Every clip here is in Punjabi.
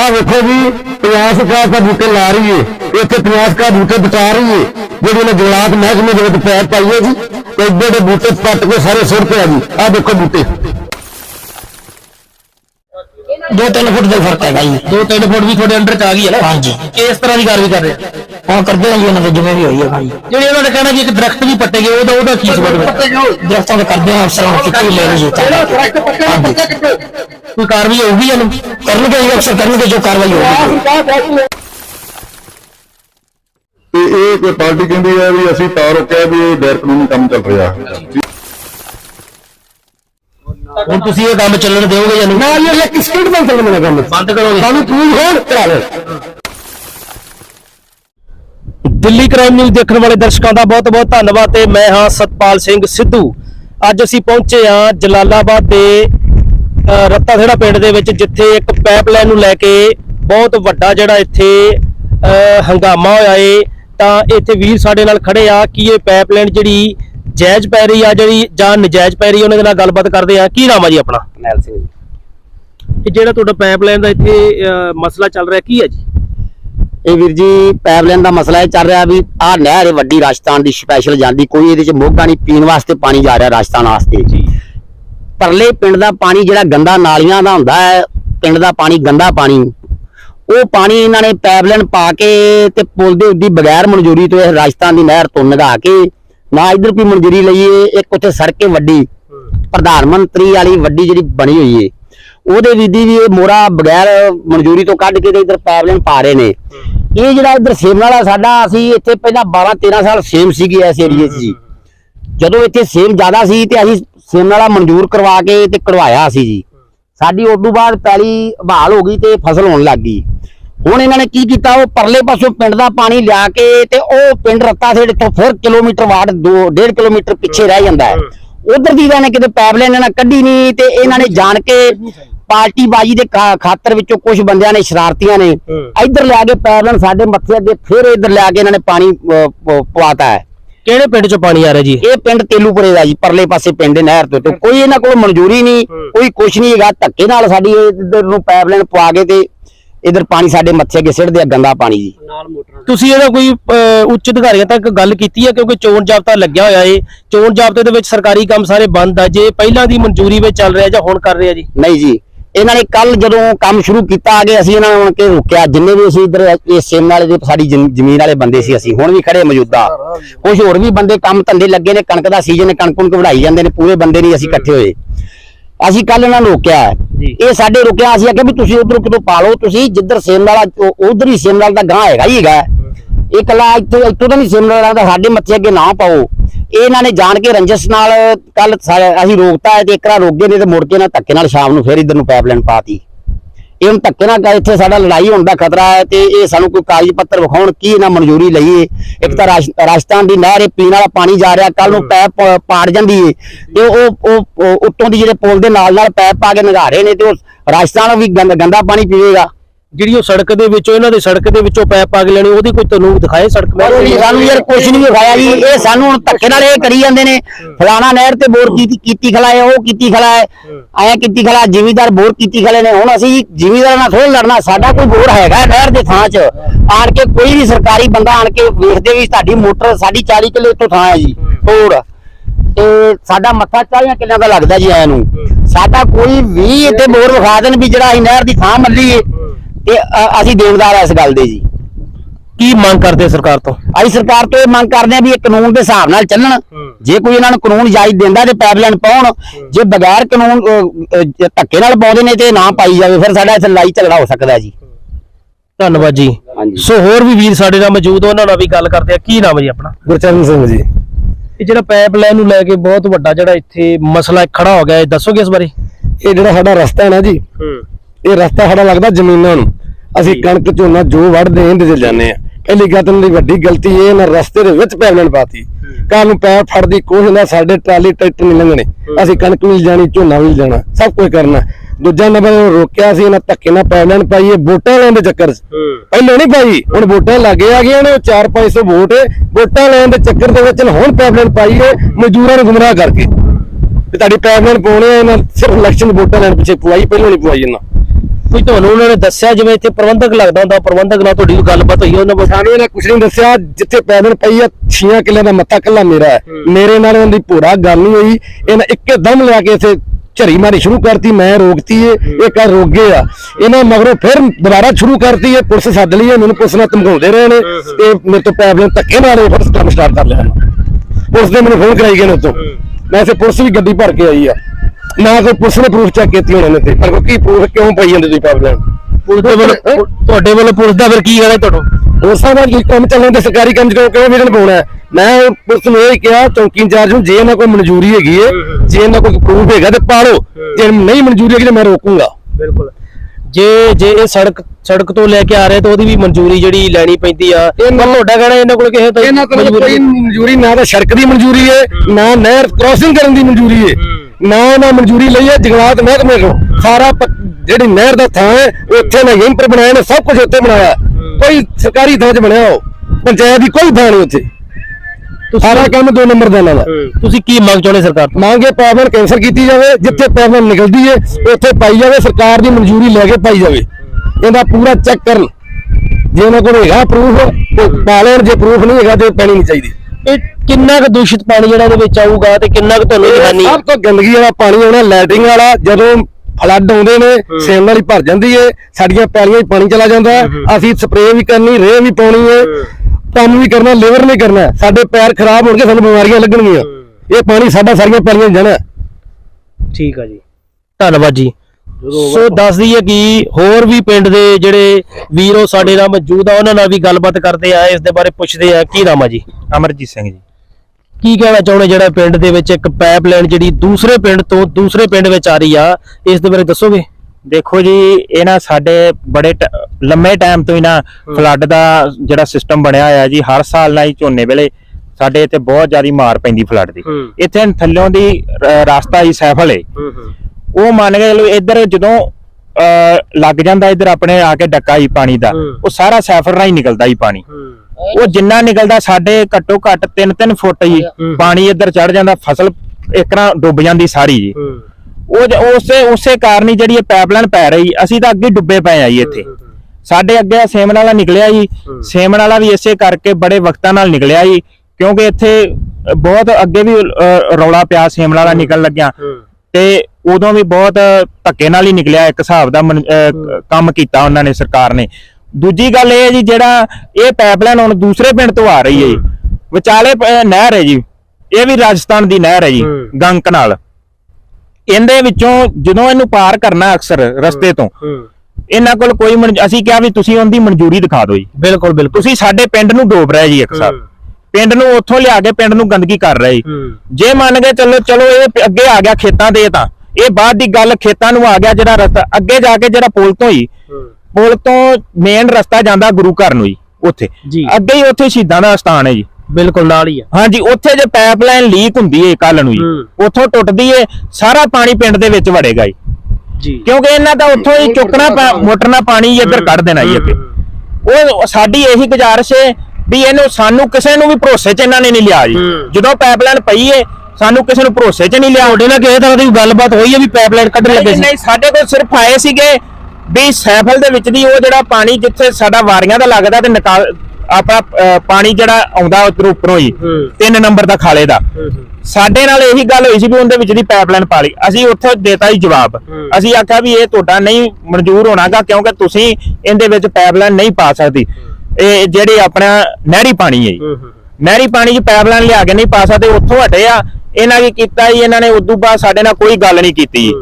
ਆ ਵੇਖੋ ਜੀ 50 ਸਰਕਾਰ ਦਾ ਬੂਟੇ ਲਾ ਰਹੀ ਏ ਇੱਥੇ 50 ਕਾ ਬੂਟੇ ਬਚਾ ਰਹੀ ਏ ਜਿਹੜੇ ਨੇ ਜੰਗਲਾਤ ਮਹਿਕਮੇ ਦੇ ਵਿੱਚ ਪੈਰ ਪਾਈਏ ਜੀ, ਤੇ ਏਡੇ ਏਡੇ ਬੂਟੇ ਪੱਟ ਕੇ ਸਾਰੇ ਸੁੱਟ ਪਿਆ ਜੀ। ਆ ਦੇਖੋ ਬੂਟੇ। ਦੋ ਤਿੰਨ ਫੁੱਟ ਦਾ ਫ਼ਰਕ ਹੈਗਾ ਜੀ। ਦੋ ਤਿੰਨ ਫੁੱਟ ਵੀ ਤੁਹਾਡੇ ਅੰਡਰ ਚ ਆ ਗਈ ਹੈ ਨਾ? ਹਾਂਜੀ। ਕਿਸ ਤਰ੍ਹਾਂ ਦੀ ਕਾਰਵਾਈ ਕਰ ਰਹੇ ਆ? ਹੁਣ ਕਰਦੇ ਹਾਂ ਜੀ ਉਹਨਾਂ ਦੇ ਜਿਵੇਂ ਵੀ ਹੋਈ ਹੈ ਭਾਈ। ਜਿਹੜੇ ਉਹਨਾਂ ਨੇ ਕਹਿਣਾ ਕਿ ਇੱਕ ਦਰਖਤ ਵੀ ਪੱਟੇ ਗਏ ਉਹਦਾ ਉਹਦਾ ਕੀ ਸਬਬ ਹੈ? ਦਰਖਤਾਂ ਦੇ ਕਰਦੇ ਹਾਂ ਅਫਸਰਾਂ ਨੂੰ ਕਿਤੇ ਲੈ ਲਈ ਹਾਂਜੀ। ਕੋਈ ਕਾਰਵਾਈ ਹੋਊਗੀ ਜਾਂ ਨਹੀਂ ਕਰਨਗੇ ਜੀ ਅਫਸਰ ਕਰਨਗੇ ਜੋ ਕਾਰਵਾਈ ਹੋਊਗੀ। ਤੇ ਇਹ ਕੋਈ ਪਾਰਟੀ ਕਹਿੰਦੀ ਹੈ ਵੀ ਅਸੀਂ ਤਾਂ ਰੋਕਿਆ ਵੀ ਇਹ ਗੈਰ ਕਾਨੂੰਨੀ ਕੰਮ ਚੱਲ ਰਿਹਾ। ਹੁਣ ਤੁਸੀਂ ਇਹ ਕੰਮ ਚੱਲਣ ਦਿਓਗੇ ਜਾਂ ਨਹੀਂ? ਨਾ ਇਹ ਇੱਕ ਸਕਿੰਟ ਦਾ ਚੱਲਣ ਦਾ ਕੰਮ? ਬੰਦ ਕਰੋਗੇ। ਸਾਨੂੰ ਪ੍ਰੂਵ ਹੋਣ ਕਰਾ ਲੈ। ਦਿੱਲੀ ਕ੍ਰਾਈਮ ਨਿਊਜ਼ ਦੇਖਣ ਵਾਲੇ ਦਰਸ਼ਕਾਂ ਦਾ ਬਹੁਤ-ਬਹੁਤ ਧੰਨਵਾਦ ਤੇ ਮੈਂ ਹਾਂ ਸਤਪਾਲ ਸਿੰਘ ਸਿੱਧੂ। ਅੱਜ ਅਸੀਂ ਪਹੁੰਚੇ ਹਾਂ ਜਲਾਲਾਬਾਦ ਦੇ ਅ, ਰੱਤਾਥੇੜਾ ਪਿੰਡ ਦੇ ਵਿੱਚ ਜਿੱਥੇ ਇੱਕ ਪਾਈਪਲਾਈਨ ਨੂੰ ਲੈ ਕੇ ਬਹੁਤ ਵੱਡਾ ਜਿਹੜਾ ਇੱਥੇ ਹੰਗਾਮਾ ਹੋਇਆ ਏ। ਤਾਂ ਇੱਥੇ ਵੀਰ ਸਾਡੇ ਨਾਲ ਖੜੇ ਆ ਕਿ ਇਹ ਪਾਈਪਲਾਈਨ ਜਿਹੜੀ ਜਾਇਜ਼ ਪੈ ਰਹੀ ਆ ਜਿਹੜੀ ਜਾਂ ਨਜਾਇਜ਼ ਪੈ ਰਹੀ ਆ, ਉਹਨਾਂ ਦੇ ਨਾਲ ਗੱਲਬਾਤ ਕਰਦੇ ਆ। ਕੀ ਨਾਮ ਆ ਜੀ ਆਪਣਾ? ਨੈਲ ਸਿੰਘ ਜੀ। ਇਹ ਜਿਹੜਾ ਤੁਹਾਡਾ ਪਾਈਪਲਾਈਨ ਦਾ ਇੱਥੇ ਮਸਲਾ ਚੱਲ ਰਿਹਾ ਕੀ ਹੈ ਜੀ? ਇਹ ਵੀਰ ਜੀ ਪਾਈਪਲਾਈਨ ਦਾ ਮਸਲਾ ਇਹ ਚੱਲ ਰਿਹਾ ਵੀ ਆਹ ਨਹਿਰ ਹੈ ਵੱਡੀ ਰਾਜਸਥਾਨ ਦੀ ਸਪੈਸ਼ਲ ਜਾਂਦੀ ਕੋਈ ਇਹਦੇ ਚ ਮੋਗਾ ਨਹੀਂ ਪੀਣ ਵਾਸਤੇ ਪਾਣੀ ਜਾ ਰਿਹਾ ਰਾਜਸਥਾਨ ਵਾਸਤੇ। ਜੀ। ਪਰਲੇ ਪਿੰਡ ਦਾ ਪਾਣੀ ਜਿਹੜਾ ਗੰਦਾ ਨਾਲੀਆਂ ਦਾ ਹੁੰਦਾ ਹੈ ਪਿੰਡ ਦਾ ਪਾਣੀ ਗੰਦਾ ਪਾਣੀ ਉਹ ਪਾਣੀ ਇਹਨਾਂ ਨੇ ਪਾਈਪਲਾਈਨ ਪਾ ਕੇ ਤੇ ਪੁਲ ਦੇ ਉੱਦੀ ਬਗੈਰ ਮਨਜ਼ੂਰੀ ਤੋਂ ਇਹ ਰਾਜਸਥਾਨ ਦੀ ਨਹਿਰ ਤੋਂ ਨਗਾ ਕੇ ਨਾ ਇਧਰ ਕੋਈ ਮਨਜ਼ੂਰੀ ਲਈਏ ਇੱਕ ਉੱਥੇ ਸੜਕ ਵੱਡੀ। ਪ੍ਰਧਾਨ ਮੰਤਰੀ ਵਾਲੀ ਵੱਡੀ ਜਿਹੜੀ ਬਣੀ ਹੋਈ ਏ। ਉਹਦੇ ਵਿਧੀ ਵੀ ਇਹ ਮੋਰਾ ਬਗੈਰ ਮਨਜ਼ੂਰੀ ਤੋਂ ਕੱਢ ਕੇ ਤੇ ਇਧਰ ਪਾਈਪਲਾਈਨ ਪਾ ਰਹੇ ਨੇ। ਇਹ ਜਿਹੜਾ ਇਧਰ ਸੇਮ ਵਾਲਾ ਸਾਡਾ ਅਸੀਂ ਇੱਥੇ ਪਹਿਲਾਂ 12 13 ਸਾਲ ਸੇਮ ਸੀਗੀ ਇਸ ਏਰੀਏ 'ਚ ਜੀ। ਜਦੋਂ ਇੱਥੇ ਸੇਮ ਜ਼ਿਆਦਾ ਸੀ ਤੇ ਅਸੀਂ ਸੇਮ ਵਾਲਾ ਮਨਜ਼ੂਰ ਕਰਵਾ ਕੇ ਤੇ ਕਢਵਾਇਆ ਸੀ ਜੀ। ਸਾਡੀ ਉਸ ਤੋਂ ਬਾਅਦ ਪੈਲੀ ਬਹਾਲ ਹੋ ਗਈ ਤੇ ਫਸਲ ਹੋਣ ਲੱਗ ਗਈ। ਹੁਣ ਇਹਨਾਂ ਨੇ ਕੀ ਕੀਤਾ? ਉਹ ਪਰਲੇ ਪਾਸੋਂ ਪਿੰਡ ਦਾ ਪਾਣੀ ਲਿਆ ਕੇ ਤੇ ਉਹ ਪਿੰਡ ਰੱਤਾ ਸੇੜ ਤੋਂ ਫਿਰ ਕਿਲੋਮੀਟਰ ਵਾਟ 2 1.5 ਕਿਲੋਮੀਟਰ ਪਿੱਛੇ ਰਹਿ ਜਾਂਦਾ ਹੈ। ਉਧਰ ਦੀ ਇਹਨਾਂ ਨੇ ਕਿਤੇ ਪਾਈਪਲਾਈਨ ਇਹਨਾਂ ਕੱਢੀ ਨਹੀਂ ਤੇ ਇਹਨਾਂ ਨੇ ਜਾਣ ਕੇ ਪਾਰਟੀ ਬਾਜੀ ਦੇ ਖਾਤਰ ਵਿੱਚੋਂ ਕੁਝ ਬੰਦਿਆਂ ਨੇ ਸ਼ਰਾਰਤੀਆਂ ਨੇ ਇੱਧਰ ਲਿਆ ਕੇ ਪਾਈਪਲਾਈਨ ਸਾਡੇ ਮੱਥੇ ਅੱਗੇ ਫਿਰ ਇੱਧਰ ਲਿਆ ਕੇ ਇਹਨਾਂ ਨੇ ਪਾਣੀ ਪਵਾਤਾ ਹੈ। ਕਿਹੜੇ ਪਿੰਡ ਚੋਂ ਪਾਣੀ ਆ ਰਿਹਾ ਜੀ? ਇਹ ਪਿੰਡ ਤੇਲੂਪੁਰੇ ਦਾ ਜੀ ਪਰਲੇ ਪਾਸੇ ਪਿੰਡ ਹੈ ਨਹਿਰ ਤੋਂ ਕੋਈ ਇਹਨਾਂ ਕੋਲ ਮਨਜ਼ੂਰੀ ਨਹੀਂ ਕੋਈ ਕੁਛ ਨਹੀਂ ਹੈਗਾ। ਧੱਕੇ ਨਾਲ ਸਾਡੀ ਇਧਰ ਨੂੰ ਪਾਈਪਲਾਈਨ ਪਵਾ ਕੇ ਤੇ ਇਧਰ ਪਾਣੀ ਸਾਡੇ ਮੱਥੇ ਅੱਗੇ ਸਿੱਟਦੇ ਆ ਗੰਦਾ ਪਾਣੀ ਜੀ। ਤੁਸੀਂ ਇਹਦਾ ਕੋਈ ਅਹ, ਉੱਚ ਅਧਿਕਾਰੀਆਂ ਤੱਕ ਗੱਲ ਕੀਤੀ ਹੈ? ਕਿਉਂਕਿ ਚੋਣ ਜਾਬਤਾ ਲੱਗਿਆ ਹੋਇਆ ਏ। ਚੋਣ ਜਾਬਤੇ ਦੇ ਵਿੱਚ ਸਰਕਾਰੀ ਕੰਮ ਸਾਰੇ ਬੰਦ ਆ। ਜੇ ਪਹਿਲਾਂ ਦੀ ਮਨਜ਼ੂਰੀ ਵਿੱਚ ਚੱਲ ਰਿਹਾ ਜਾਂ ਹੁਣ ਕਰ ਰਿਹਾ ਜੀ? ਨਹੀਂ ਜੀ ਇਹਨਾਂ ਨੇ ਕੱਲ ਜਦੋਂ ਕੰਮ ਸ਼ੁਰੂ ਕੀਤਾ ਆਗੇ ਅਸੀਂ ਇਹਨਾਂ ਨੂੰ ਕੇ ਰੁਕਿਆ ਜਿੰਨੇ ਵੀ ਅਸੀਂ ਇਧਰ ਇਸ ਸੇਮ ਵਾਲੇ ਦੇ ਸਾਡੀ ਜ਼ਮ- ਜ਼ਮੀਨ ਵਾਲੇ ਬੰਦੇ ਸੀ ਅਸੀਂ ਹੁਣ ਵੀ ਖੜੇ ਮੌਜੂਦਾ। ਕੁਝ ਹੋਰ ਵੀ ਬੰਦੇ ਕੰਮ ਧੰਦੇ ਲੱਗੇ ਨੇ ਕਣਕ ਦਾ ਸੀਜ਼ਨ ਕਣਕ ਨੂੰ ਵਢਾਈ ਜਾਂਦੇ ਨੇ ਪੂਰੇ ਬੰਦੇ ਨਹੀਂ ਅਸੀਂ ਇਕੱਠੇ ਹੋਏ। ਅਸੀਂ ਕੱਲ ਇਹਨਾਂ ਨੂੰ ਰੋਕਿਆ ਹੈ। ਇਹ ਸਾਡੇ ਰੁਕਿਆ ਅਸੀਂ ਆਖਿਆ ਵੀ ਤੁਸੀਂ ਉਧਰ ਕਿਤੋਂ ਪਾ ਲਓ ਤੁਸੀਂ ਜਿੱਧਰ ਸੇਮ ਵਾਲਾ ਉਧਰ ਹੀ ਸੇਮ ਵਾਲਾ ਦਾ ਗਾਂ ਹੈਗਾ ਹੀ ਹੈਗਾ। ਇਹ ਕੱਲਾ ਇੱਥੋਂ ਇੱਥੋਂ ਤਾਂ ਨਹੀਂ ਸੇਮ ਵਾਲਾ ਦਾ ਸਾਡੇ ਮੱਥੇ ਅੱਗੇ ਨਾ ਪਾਓ। ਇਹ ਇਹਨਾਂ ਨੇ ਜਾਣ ਕੇ ਰੰਜਸ ਨਾਲ ਕੱਲ ਅਸੀਂ ਰੋਕਤਾ ਹੈ ਤੇ ਇੱਕ ਵਾਰ ਰੋਕ ਗਏ ਨੇ ਤੇ ਮੁੜ ਕੇ ਨਾ ਧੱਕੇ ਨਾਲ ਸ਼ਾਮ ਨੂੰ ਫੇਰ ਇਧਰ ਨੂੰ ਪਾਈਪਲਾਈਨ ਪਾਤੀ। ਇਹ ਹੁਣ ਧੱਕੇ ਨਾਲ ਕ- ਇੱਥੇ ਸਾਡਾ ਲੜਾਈ ਹੋਣ ਦਾ ਖਤਰਾ ਹੈ ਤੇ ਇਹ ਸਾਨੂੰ ਕੋਈ ਕਾਗਜ਼ ਪੱਤਰ ਵਿਖਾਉਣ ਕੀ ਇਹਨਾਂ ਮਨਜ਼ੂਰੀ ਲਈਏ? ਇੱਕ ਤਾਂ ਰਾਜ- ਰਾਜਸਥਾਨ ਦੀ ਨਹਿਰ ਹੈ ਪੀਣ ਵਾਲਾ ਪਾਣੀ ਜਾ ਰਿਹਾ ਕੱਲ ਨੂੰ ਪੈਪ ਪਾੜ ਜਾਂਦੀ ਏ। ਤੇ ਉਹ ਉਹ ਉੱਤੋਂ ਦੀ ਜਿਹੜੇ ਪੁਲ ਦੇ ਨਾਲ ਨਾਲ ਪੈਪ ਪਾ ਕੇ ਨਗਾ ਰਹੇ ਨੇ ਤੇ ਉਹ ਰਾਜਸਥਾਨ ਵੀ ਗੰਦ- ਗੰਦਾ ਪਾਣੀ ਪੀਵੇਗਾ। ਜਿਹੜੀ ਉਹ ਸੜਕ ਦੇ ਵਿੱਚੋਂ ਇਹਨਾਂ ਦੇ ਸੜਕ ਦੇ ਵਿੱਚੋਂ ਪੈਪ ਪਾ ਕੇ ਲੈਣੀ ਉਹਦੀ ਕੋਈ ਤੁਹਾਨੂੰ ਦਿਖਾਏ ਸੜਕ ਮੈਂ ਸਾਨੂੰ ਯਾਰ ਕੁਛ ਨਹੀਂ ਵਿਖਾਇਆ ਜੀ। ਇਹ ਸਾਨੂੰ ਹੁਣ ਧੱਕੇ ਨਾਲ ਇਹ ਕਰੀ ਜਾਂਦੇ ਨੇ। ਫਲਾਣਾ ਨਹਿਰ ਤੇ ਬੋਰ ਕੀਤੀ ਕੀਤੀ ਖਲਾਏ ਉਹ ਕੀਤੀ ਖਲਾਏ ਐ ਕੀਤੀ ਖਲਾ ਜ਼ਿਮੀਦਾਰ ਬੋਰ ਕੀਤੀ ਖਲੇ ਨੇ। ਹੁਣ ਅਸੀਂ ਜ਼ਿਮੀਦਾਰਾਂ ਨਾਲ ਥੋੜਾ ਲੜਨਾ ਸਾਡਾ ਕੋਈ ਬੋਰ ਹੈਗਾ ਨਹਿਰ ਦੇ ਥਾਂ 'ਚ। ਆਣ ਕੇ ਕੋਈ ਵੀ ਸਰਕਾਰੀ ਬੰਦਾ ਆਣ ਕੇ ਵੇਖਦੇ ਵੀ ਤੁਹਾਡੀ ਮੋਟਰ ਸਾਡੀ 40 ਕਿੱਲੇ ਤੋਂ ਥਾਂ ਹੈ ਜੀ ਹੋਰ। ਤੇ ਸਾਡਾ ਮੱਥਾ 40 ਕਿੱਲਿਆਂ ਦਾ ਲੱਗਦਾ ਜੀ ਐ ਨੂੰ। ਸਾਡਾ ਕੋਈ ਵੀ ਇੱਥੇ ਬੋਰ ਵਿਖਾ ਦੇਣ ਵੀ ਜਿਹੜਾ ਅਸੀਂ ਨਹਿਰ ਦੀ ਥਾਂ ਮੱਲੀਏ ਤੇ ਅ- ਅਸੀਂ ਦੇਣਦਾਰ ਆ ਇਸ ਗੱਲ ਦੇ ਜੀ। ਕੀ ਮੰਗ ਕਰਦੇ ਸਰਕਾਰ ਤੋਂ? ਅਸੀਂ ਸਰਕਾਰ ਤੋਂ ਇਹ ਮੰਗ ਕਰਦੇ ਆ ਵੀ ਇਹ ਕਾਨੂੰਨ ਦੇ ਹਿਸਾਬ ਨਾਲ ਚੱਲਣ। ਜੇ ਕੋਈ ਇਹਨਾਂ ਨੂੰ ਕਾਨੂੰਨ ਇਜਾਜ਼ਤ ਦਿੰਦਾ ਤੇ ਪਾਈਪਲਾਈਨ ਪਾਉਣ ਜੇ ਬਗੈਰ ਕਾਨੂੰਨ ਜੇ ਧੱਕੇ ਨਾਲ ਪਾਉਂਦੇ ਨੇ ਤੇ ਨਾ ਪਾਈ ਜਾਵੇ ਫਿਰ ਸਾਡਾ ਇੱਥੇ ਲੜਾਈ ਝਗੜਾ ਹੋ ਸਕਦਾ ਹੈ। ਜੀ ਧੰਨਵਾਦ ਜੀ। ਹਾਂਜੀ। ਸੋ ਹੋਰ ਵੀ ਵੀਰ ਸਾਡੇ ਨਾਲ ਮੌਜੂਦ ਉਹਨਾਂ ਨਾਲ ਵੀ ਗੱਲ ਕਰਦੇ ਆ। ਕੀ ਨਾਮ ਹੈ ਜੀ ਆਪਣਾ? ਗੁਰਚਰਨ ਸਿੰਘ ਜੀ। ਇਹ ਜਿਹੜਾ ਪਾਈਪਲਾਈਨ ਨੂੰ ਲੈ ਕੇ ਬਹੁਤ ਵੱਡਾ ਜਿਹੜਾ ਇੱਥੇ ਮਸਲਾ ਖੜਾ ਹੋ ਗਿਆ ਹੈ ਦੱਸੋਗੇ ਇਸ ਬਾਰੇ? ਇਹ ਜਿਹੜਾ ਸਾਡਾ ਰਸਤਾ ਹੈ ਨਾ ਜੀ ਇਹ ਰਸਤਾ ਸਾਡਾ ਲੱਗਦਾ ਜ਼ਮੀਨਾਂ ਨੂੰ। ਅਸੀਂ ਕਣਕ ਝੋਨਾ ਜੋ ਵੜਦੇ ਹਾਂ ਇਹਦੇ ਚ ਜਾਂਦੇ ਆ ਪਹਿਲੀ ਗੱਲ ਦੀ ਵੱਡੀ ਗਲਤੀ ਇਹ ਨਾ ਰਸਤੇ ਦੇ ਵਿੱਚ ਪਾਈਪਲਾਈਨ ਪਾਤੀ। ਕੱਲ ਨੂੰ ਪੈਰ ਫੜਦੀ ਕੋਈ ਹੁੰਦਾ ਸਾਡੇ ਟਰਾਲੀ ਟਰੈਕਟਰ ਨਹੀਂ ਲੰਘਣੇ। ਅਸੀਂ ਕਣਕ ਵੀ ਜਾਣੀ ਝੋਨਾ ਵੀ ਜਾਣਾ। ਸਭ ਕੁਝ ਕਰਨਾ। ਦੂਜਾ ਨੰਬਰ ਰੋਕਿਆ ਸੀ ਇਹਨਾਂ ਧੱਕੇ ਨਾਲ ਪਾਈਪਲਾਈਨ ਪਾਈਏ ਵੋਟਾਂ ਲੈਣ ਦੇ ਚੱਕਰ ਪਹਿਲਾਂ ਨਹੀਂ ਪਾਈ ਹੁਣ ਵੋਟਾਂ ਲੱਗੇ ਆ ਗਈਆਂ ਨੇ 4-500 ਵੋਟ ਵੋਟਾਂ ਲੈਣ ਦੇ ਚੱਕਰ ਦੇ ਵਿੱਚ ਹੁਣ ਪਾਈਪਲਾਈਨ ਪਾਈਏ ਮਜ਼ਦੂਰਾਂ ਨੂੰ ਗੁੰਮਰਾਹ ਕਰਕੇ। ਤੇ ਤੁਹਾਡੀ ਪਾਈਪਲਾਈਨ ਪਾਉਣੇ ਇਹਨਾਂ ਸਿਰਫ ਇਲੈਕਸ਼ਨ ਵੋਟਾਂ ਲੈਣ ਪਿੱਛੇ ਪਵਾਈ ਪਹਿਲਾਂ ਨਹੀਂ ਪਵਾਈ ਇਹਨਾਂ। ਕੋਈ ਤੁਹਾਨੂੰ ਉਹਨਾਂ ਨੇ ਦੱਸਿਆ ਜਿਵੇਂ ਇੱਥੇ ਪ੍ਰਬੰਧਕ ਲੱਗਦਾ ਹੁੰਦਾ ਪ੍ਰਬੰਧਕ ਨਾਲ ਤੁਹਾਡੀ ਕੋਈ ਗੱਲਬਾਤ ਹੋਈ ਉਹਨਾਂ ਕੋਲ ਸਾਨੂੰ ਇਹਨਾਂ ਕੁਛ ਨਹੀਂ ਦੱਸਿਆ ਜਿੱਥੇ ਪੈਦਲ ਪਈ ਆ 6 ਕਿੱਲੇ ਦਾ ਮੱਤਾ ਕੱਲਾ ਮੇਰਾ ਹੈ। ਮੇਰੇ ਨਾਲ ਉਹਨਾਂ ਦੀ ਭੋਰਾ ਗੱਲ ਨਹੀਂ ਹੋਈ। ਇਹਨਾਂ ਇੱਕੇ ਦਮ ਲਿਆ ਕੇ ਇੱਥੇ ਝਰੀ ਮਾਰੀ ਸ਼ੁਰੂ ਕਰਤੀ ਮੈਂ ਰੋਕਤੀ ਏ ਇਹ ਕਰ ਰੋਕ ਗਏ ਆ। ਇਹਨਾਂ ਮਗਰੋਂ ਫਿਰ ਦੁਬਾਰਾ ਸ਼ੁਰੂ ਕਰਤੀ ਏ ਪੁਲਿਸ ਸੱਦ ਲਈ ਮੈਨੂੰ ਪੁਲਿਸ ਨਾਲ ਧਮਕਾਉਂਦੇ ਰਹੇ ਨੇ। ਤੇ ਮੇਰੇ ਤੋਂ ਪੈਪ ਧੱਕੇ ਨਾਲ ਫਿਰ ਕੰਮ ਸਟਾਰਟ ਕਰ ਲਿਆ। ਪੁਲਿਸ ਨੇ ਮੈਨੂੰ ਫੋਨ ਕਰਾਈ ਗਏ ਨੇ ਉੱਥੋਂ ਮੈਂ ਸੇ ਪੁਲਿਸ ਵੀ ਗੱਡੀ ਭਰ ਕੇ ਆਈ ਆ। ਨਾ ਕੋਈ ਪੁਲਿਸ ਨੇ ਪ੍ਰੂਫ ਚੈੱਕ ਕੀਤੀ ਉਹਨਾਂ ਨੇ ਤੇ। ਪਰ ਕੋਈ ਪ੍ਰੂਫ ਕਿਉਂ ਪਾਈ ਜਾਂਦੇ ਤੁਸੀਂ ਪਾਈਪਲਾਈਨ ਪੁਲਿਸ ਦੇ ਵੱਲੋਂ ਤੁਹਾਡੇ ਵੱਲੋਂ ਪੁਲਿਸ ਦਾ ਫਿਰ ਕੀ ਕਹਿਣਾ ਤੁਹਾਨੂੰ ਉਸ ਦਾ ਕੀ ਕੰਮ ਚੱਲਣ ਦੇ ਸਰਕਾਰੀ ਕੰਮ ਕਿਉਂ ਕਿਉਂ ਵਿਜਨ ਪਾਉਣਾ ਹੈ? ਮੈਂ ਪੁਲਿਸ ਨੂੰ ਇਹ ਕਿਹਾ ਚੌਂਕੀ ਇੰਚਾਰਜ ਨੂੰ ਜੇ ਇਹਨਾਂ ਕੋਈ ਮਨਜ਼ੂਰੀ ਹੈਗੀ ਹੈ ਜੇ ਇਹਨਾਂ ਕੋਈ ਪ੍ਰੂਫ ਹੈਗਾ ਤੇ ਪਾੜੋ ਜੇ ਨਹੀਂ ਮਨਜ਼ੂਰੀ ਹੈਗੀ ਤੇ ਮੈਂ ਰੋਕੂੰਗਾ। ਬਿਲਕੁਲ। ਜੇ ਜੇ ਇਹ ਸੜਕ ਸੜਕ ਤੋਂ ਲੈ ਕੇ ਆ ਰਹੇ ਤਾਂ ਉਹਦੀ ਵੀ ਮਨਜ਼ੂਰੀ ਜਿਹੜੀ ਲੈਣੀ ਪੈਂਦੀ ਆ। ਪਰ ਤੁਹਾਡਾ ਕਹਿਣਾ ਇਹਨਾਂ ਕੋਲ ਕਿਸੇ ਤੋਂ ਇਹਨਾਂ ਕੋਲ ਕੋਈ ਮਨਜ਼ੂਰੀ ਨਾ ਤਾਂ ਸੜਕ ਦੀ ਮਨਜ਼ੂਰੀ ਹੈ ਨਾ ਨਹਿਰ ਕ੍ਰਾਸਿੰਗ ਕਰਨ ਦੀ ਮਨਜ਼ੂਰੀ ਹੈ। ਨਾ ਨਾ ਮਨਜ਼ੂਰੀ ਲਈ ਹੈ ਜੰਗਲਾਤ ਮਹਿਕਮੇ ਕੋਲ ਸਾਰਾ ਪ- ਜਿਹੜੀ ਨਹਿਰ ਦਾ ਥਾਂ ਹੈ ਉੱਥੇ ਨਾ ਯੰਤਰ ਬਣਾਏ ਨੇ ਸਭ ਕੁਝ ਉੱਥੇ ਬਣਾਇਆ। ਕੋਈ ਸਰਕਾਰੀ ਥਾਂ 'ਚ ਬਣਿਆ ਹੋ ਪੰਚਾਇਤ ਦੀ ਕੋਈ ਥਾਂ ਨਹੀਂ ਉੱਥੇ। ਸਾਰਾ ਕੰਮ ਦੋ ਨੰਬਰ ਦਾ ਦਾ। ਤੁਸੀਂ ਕੀ ਮੰਗ ਚਾਹੁੰਦੇ ਸਰਕਾਰ ਤੋਂ? ਮੰਗੇ ਪੈਪਲਾਈਨ ਕੈਂਸਲ ਕੀਤੀ ਜਾਵੇ ਜਿੱਥੇ ਪੈਪਲਾਈਨ ਨਿਕਲਦੀ ਏ ਉੱਥੇ ਪਾਈ ਜਾਵੇ ਸਰਕਾਰ ਦੀ ਮਨਜ਼ੂਰੀ ਲੈ ਕੇ ਪਾਈ ਜਾਵੇ। ਇਹਦਾ ਪੂਰਾ ਚੈੱਕ ਕਰਨ। ਜੇ ਉਹਨਾਂ ਕੋਲ ਹੈਗਾ ਪ੍ਰੂਫ ਤੇ ਪਾ ਲੈਣ ਜੇ ਪ੍ਰੂਫ ਨਹੀਂ ਹੈਗਾ ਤੇ ਪੈਣੀ ਨਹੀਂ ਚਾਹੀਦੀ। ਇਹ ਕਿੰਨਾ ਕੁ ਦੂਸ਼ਿਤ ਪਾਣੀ ਜਿਹੜਾ ਇਹਦੇ ਵਿੱਚ ਆਊਗਾ ਤੇ ਕਿੰਨਾ ਕੁ ਤੁਹਾਨੂੰ ਜਹਾਨੀ ਸਭ ਤੋਂ ਗੰਦਗੀ ਵਾਲਾ ਪਾਣੀ ਆਉਣਾ ਲੈਟਰਿੰਗ ਵਾਲਾ ਜਦੋਂ ਫਲੱਡ ਆਉਂਦੇ ਨੇ ਸੇਮ ਨਾਲ ਹੀ ਭਰ ਜਾਂਦੀ ਏ ਸਾਡੀਆਂ ਪੈਲੀਆਂ 'ਚ ਪਾਣੀ ਚਲਾ ਜਾਂਦਾ। ਅਸੀਂ ਸਪਰੇਅ ਵੀ ਕਰਨੀ ਰੇਹ ਵੀ ਪਾਉਣੀ ਏ ਕੰਮ ਵੀ ਕਰਨਾ ਲਿਵਰ ਨਹੀਂ ਕਰਨਾ ਸਾਡੇ ਪੈਰ ਖਰਾਬ ਹੋਣਗੇ ਸਾਨੂੰ ਬਿਮਾਰੀਆਂ ਲੱਗਣਗੀਆਂ। ਇਹ ਪਾਣੀ ਸਾਡਾ ਸਾਰੀਆਂ ਪੈਲੀਆਂ 'ਚ ਜਾਣਾ ਠੀਕ ਆ ਜੀ। ਧੰਨਵਾਦ ਜੀ। ਸੋ ਦੱਸ ਦਈਏ ਕਿ ਹੋਰ ਵੀ ਪਿੰਡ ਦੇ ਜਿਹੜੇ ਵੀਰੋ ਸਾਡੇ ਨਾਲ ਮੌਜੂਦ ਆ ਉਹਨਾਂ ਨਾਲ ਵੀ ਗੱਲਬਾਤ ਕਰਦੇ ਆ ਇਸ ਦੇ ਬਾਰੇ ਪੁੱਛਦੇ ਆ। ਕੀ ਨਾਮ ਆ ਜੀ? ਅਮਰਜੀਤ ਸਿੰਘ ਜੀ। ਕੀ ਕਹਿਣਾ ਚਾਹੁੰਦੇ ਜਿਹੜਾ ਪਿੰਡ ਦੇ ਵਿੱਚ ਇੱਕ ਪਾਈਪਲਾਈਨ ਜਿਹੜੀ ਦੂਸਰੇ ਪਿੰਡ ਤੋਂ ਦੂਸਰੇ ਪਿੰਡ ਵਿੱਚ ਆ ਰਹੀ ਆ ਇਸ ਦੇ ਬਾਰੇ ਦੱਸੋਗੇ ਦੇਖੋ ਜੀ ਇਹ ਨਾ ਸਾਡੇ ਬੜੇ ਲੰਮੇ ਟਾਈਮ ਤੋਂ ਹੀ ਨਾ ਫਲੱਡ ਦਾ ਜਿਹੜਾ ਸਿਸਟਮ ਬਣਿਆ ਹੋਇਆ ਜੀ ਹਰ ਸਾਲ ਨਾਲ ਹੀ ਝੋਨੇ ਵੇਲੇ ਸਾਡੇ ਇੱਥੇ ਬਹੁਤ ਜ਼ਿਆਦਾ ਮਾਰ ਪੈਂਦੀ ਫਲੱਡ ਦੀ। ਇੱਥੇ ਥੱਲਿਓਂ ਦੀ ਰਸਤਾ ਹੀ ਸੈਫਲ ਹੈ। ਉਹ ਮੰਨ ਕੇ ਚਲੋ ਇੱਧਰ ਜਦੋਂ ਲੱਗ ਜਾਂਦਾ ਇੱਧਰ ਆਪਣੇ ਆ ਕੇ ਡੱਕਾ ਹੀ ਪਾਣੀ ਦਾ ਉਹ ਸਾਰਾ ਸੈਫਲ ਰਾਹੀਂ ਨਿਕਲਦਾ ਹੀ ਪਾਣੀ। ਉਹ ਜਿੰਨਾ ਨਿਕਲਦਾ ਸਾਡੇ ਘੱਟੋ ਘੱਟ 3-3 ਫੁੱਟ ਹੀ ਪਾਣੀ ਇੱਧਰ ਚੜ ਜਾਂਦਾ ਫਸਲ ਇੱਕਰਾਂ ਡੁੱਬ ਜਾਂਦੀ ਸਾਰੀ ਜੀ। ਉਹ ਉਸੇ ਉਸੇ ਕਾਰਨ ਹੀ ਜਿਹੜੀ ਇਹ ਪਾਈਪਲਾਈਨ ਪੈ ਰਹੀ ਅਸੀਂ ਤਾਂ ਅੱਗੇ ਡੁੱਬੇ ਪਏ ਆ ਜੀ ਇੱਥੇ। ਸਾਡੇ ਅੱਗੇ ਸੇਮਨ ਵਾਲਾ ਨਿਕਲਿਆ ਜੀ। ਸੇਮਨ ਵਾਲਾ ਵੀ ਇਸੇ ਕਰਕੇ ਬੜੇ ਵਕਤਾਂ ਨਾਲ ਨਿਕਲਿਆ ਜੀ ਕਿਉਂਕਿ ਇੱਥੇ ਬਹੁਤ ਅੱਗੇ ਵੀ ਰੌਲਾ ਪਿਆ ਸੇਮਨ ਵਾਲਾ ਨਿਕਲਣ ਲੱਗਿਆ। ਤੇ ਉਦੋਂ ਵੀ ਬਹੁਤ ਧੱਕੇ ਨਾਲ ਹੀ ਨਿਕਲਿਆ ਇੱਕ ਹਿਸਾਬ ਦਾ ਕੰਮ ਕੀਤਾ ਉਹਨਾਂ ਨੇ ਸਰਕਾਰ ਨੇ। ਦੂਜੀ ਗੱਲ ਇਹ ਹੈ ਜੀ ਜਿਹੜਾ ਇਹ ਪਾਈਪਲਾਈਨ ਹੁਣ ਦੂਸਰੇ ਪਿੰਡ ਤੋਂ ਆ ਰਹੀ ਹੈ ਜੀ। ਵਿਚਾਲੇ ਨਹਿਰ ਹੈ ਜੀ। ਇਹ ਵੀ ਰਾਜਸਥਾਨ ਦੀ ਨਹਿਰ ਹੈ ਜੀ ਗੰਕ ਨਾਲ। ਇਹਦੇ ਵਿੱਚੋਂ ਜਦੋਂ ਇਹਨੂੰ ਪਾਰ ਕਰਨਾ ਅਕਸਰ ਰਸਤੇ ਤੋਂ ਇਹਨਾਂ ਕੋਲ ਕੋਈ ਅਸੀਂ ਕਿਹਾ ਵੀ ਤੁਸੀਂ ਉਹਦੀ ਮਨਜ਼ੂਰੀ ਦਿਖਾ ਦਿਓ ਜੀ। ਬਿਲਕੁਲ ਬਿਲਕੁਲ। ਤੁਸੀਂ ਸਾਡੇ ਪਿੰਡ ਨੂੰ ਡੋਬ ਰਹੇ ਜੀ ਇੱਕ ਸਾਹਿਬ ਪਿੰਡ ਨੂੰ ਉੱਥੋਂ ਲਿਆ ਕੇ ਪਿੰਡ ਨੂੰ ਗੰਦਗੀ ਕਰ ਰਹੇ ਜੀ ਮੰਨ ਕੇ ਚੱਲੋ ਚਲੋ ਇਹ ਅੱਗੇ ਆ ਗਿਆ ਖੇਤਾਂ ਦੇ ਤਾਂ। ਇਹ ਬਾਅਦ ਦੀ ਗੱਲ ਖੇਤਾਂ ਨੂੰ ਆ ਗਿਆ ਜਿਹੜਾ ਰਸਤਾ ਅੱਗੇ ਜਾ ਕੇ ਜਿਹੜਾ ਪੁਲ ਤੋਂ ਹੀ ਪੁਲ ਤੋਂ ਮੇਨ ਰਸਤਾ ਜਾਂਦਾ ਗੁਰੂ ਘਰ ਨੂੰ ਜੀ ਉੱਥੇ। ਅੱਗੇ ਹੀ ਉੱਥੇ ਸ਼ਹੀਦਾਂ ਦਾ ਸਥਾਨ ਹੈ ਜੀ। ਬਿਲਕੁਲ ਨਾਲ ਹੀ ਆ। ਹਾਂਜੀ ਉੱਥੇ ਜੇ ਪਾਈਪਲਾਈਨ ਲੀਕ ਹੁੰਦੀ ਏ ਕੱਲ ਨੂੰ ਜੀ ਉੱਥੋਂ ਟੁੱਟਦੀ ਏ ਸਾਰਾ ਪਾਣੀ ਪਿੰਡ ਦੇ ਵਿੱਚ ਵੜੇਗਾ ਜੀ। ਕਿਉਂਕਿ ਇਹਨਾਂ ਦਾ ਉੱਥੋਂ ਹੀ ਚੁੱਕਣਾ ਮੋਟਰ ਨਾਲ ਪਾਣੀ ਇੱਧਰ ਕੱਢ ਦੇਣਾ ਜੀ ਅੱਗੇ। ਉਹ ਸਾਡੀ ਇਹੀ ਗੁਜ਼ਾਰਿਸ਼ ਏ ਵੀ ਇਹਨੂੰ ਸਾਨੂੰ ਕਿਸੇ ਨੂੰ ਵੀ ਭਰੋਸੇ 'ਚ ਇਹਨਾਂ ਨੇ ਨਹੀਂ ਲਿਆ ਜੀ। ਜਦੋਂ ਪਾਈਪਲਾਈਨ ਪਈ ਏ ਸਾਨੂੰ ਕਿਸੇ ਨੂੰ ਭਰੋਸੇ 'ਚ ਨਹੀਂ ਲਿਆ। ਤੁਹਾਡੇ ਨਾਲ ਕਿਸੇ ਤਰ੍ਹਾਂ ਦੀ ਗੱਲਬਾਤ ਹੋਈ ਹੈ ਵੀ ਪਾਈਪਲਾਈਨ ਕੱਢਣ ਲੱਗੇ ਸੀ। ਨਹੀਂ ਸਾਡੇ ਕੋਲ ਸਿਰਫ ਆਏ ਸੀਗੇ ਵੀ ਸੈਫਲ ਦੇ ਵਿੱਚ ਦੀ ਉਹ ਜਿਹੜਾ ਪਾਣੀ ਜਿੱਥੇ ਸਾਡਾ ਵਾਰੀਆਂ ਦਾ ਲੱਗਦਾ ਤੇ ਨਿਕਾਲ ਆਪਣਾ ਪਾਣੀ ਜਿਹੜਾ ਆਉਂਦਾ ਉਧਰ ਉੱਪਰੋਂ ਹੀ। ਤਿੰਨ ਨੰਬਰ ਦਾ ਖਾਲੇ ਦਾ। ਸਾਡੇ ਨਾਲ ਇਹੀ ਗੱਲ ਹੋਈ ਸੀ ਵੀ ਉਹਦੇ ਵਿੱਚ ਦੀ ਪਾਈਪਲਾਈਨ ਪਾ ਲਈ। ਅਸੀਂ ਉੱਥੇ ਦੇਤਾ ਹੀ ਜਵਾਬ। ਅਸੀਂ ਆਖਿਆ ਵੀ ਇਹ ਤੁਹਾਡਾ ਨਹੀਂ ਮਨਜ਼ੂਰ ਹੋਣਾਗਾ ਕਿਉਂਕਿ ਤੁਸੀਂ ਇਹਦੇ ਵਿੱਚ ਪਾਈਪਲਾਈਨ ਨਹੀਂ ਪਾ ਸਕਦੀ। ਇਹ ਜਿਹੜੀ ਆਪਣਾ ਨਹਿਰੀ ਪਾਣੀ ਹੈ ਜੀ। ਨਹਿਰੀ ਪਾਣੀ 'ਚ ਪਾਈਪਲਾਈਨ ਲਿਆ ਕੇ ਨਹੀਂ ਪਾ ਸਕਦੇ ਉੱਥੋਂ ਹਟੇ ਆ। ਇਹਨਾਂ ਕੀ ਕੀਤਾ ਜੀ ਇਹਨਾਂ ਨੇ ਉਦੋਂ ਬਾਅਦ ਸਾਡੇ ਨਾਲ ਕੋਈ ਗੱਲ ਨਹੀਂ ਕੀਤੀ ਜੀ।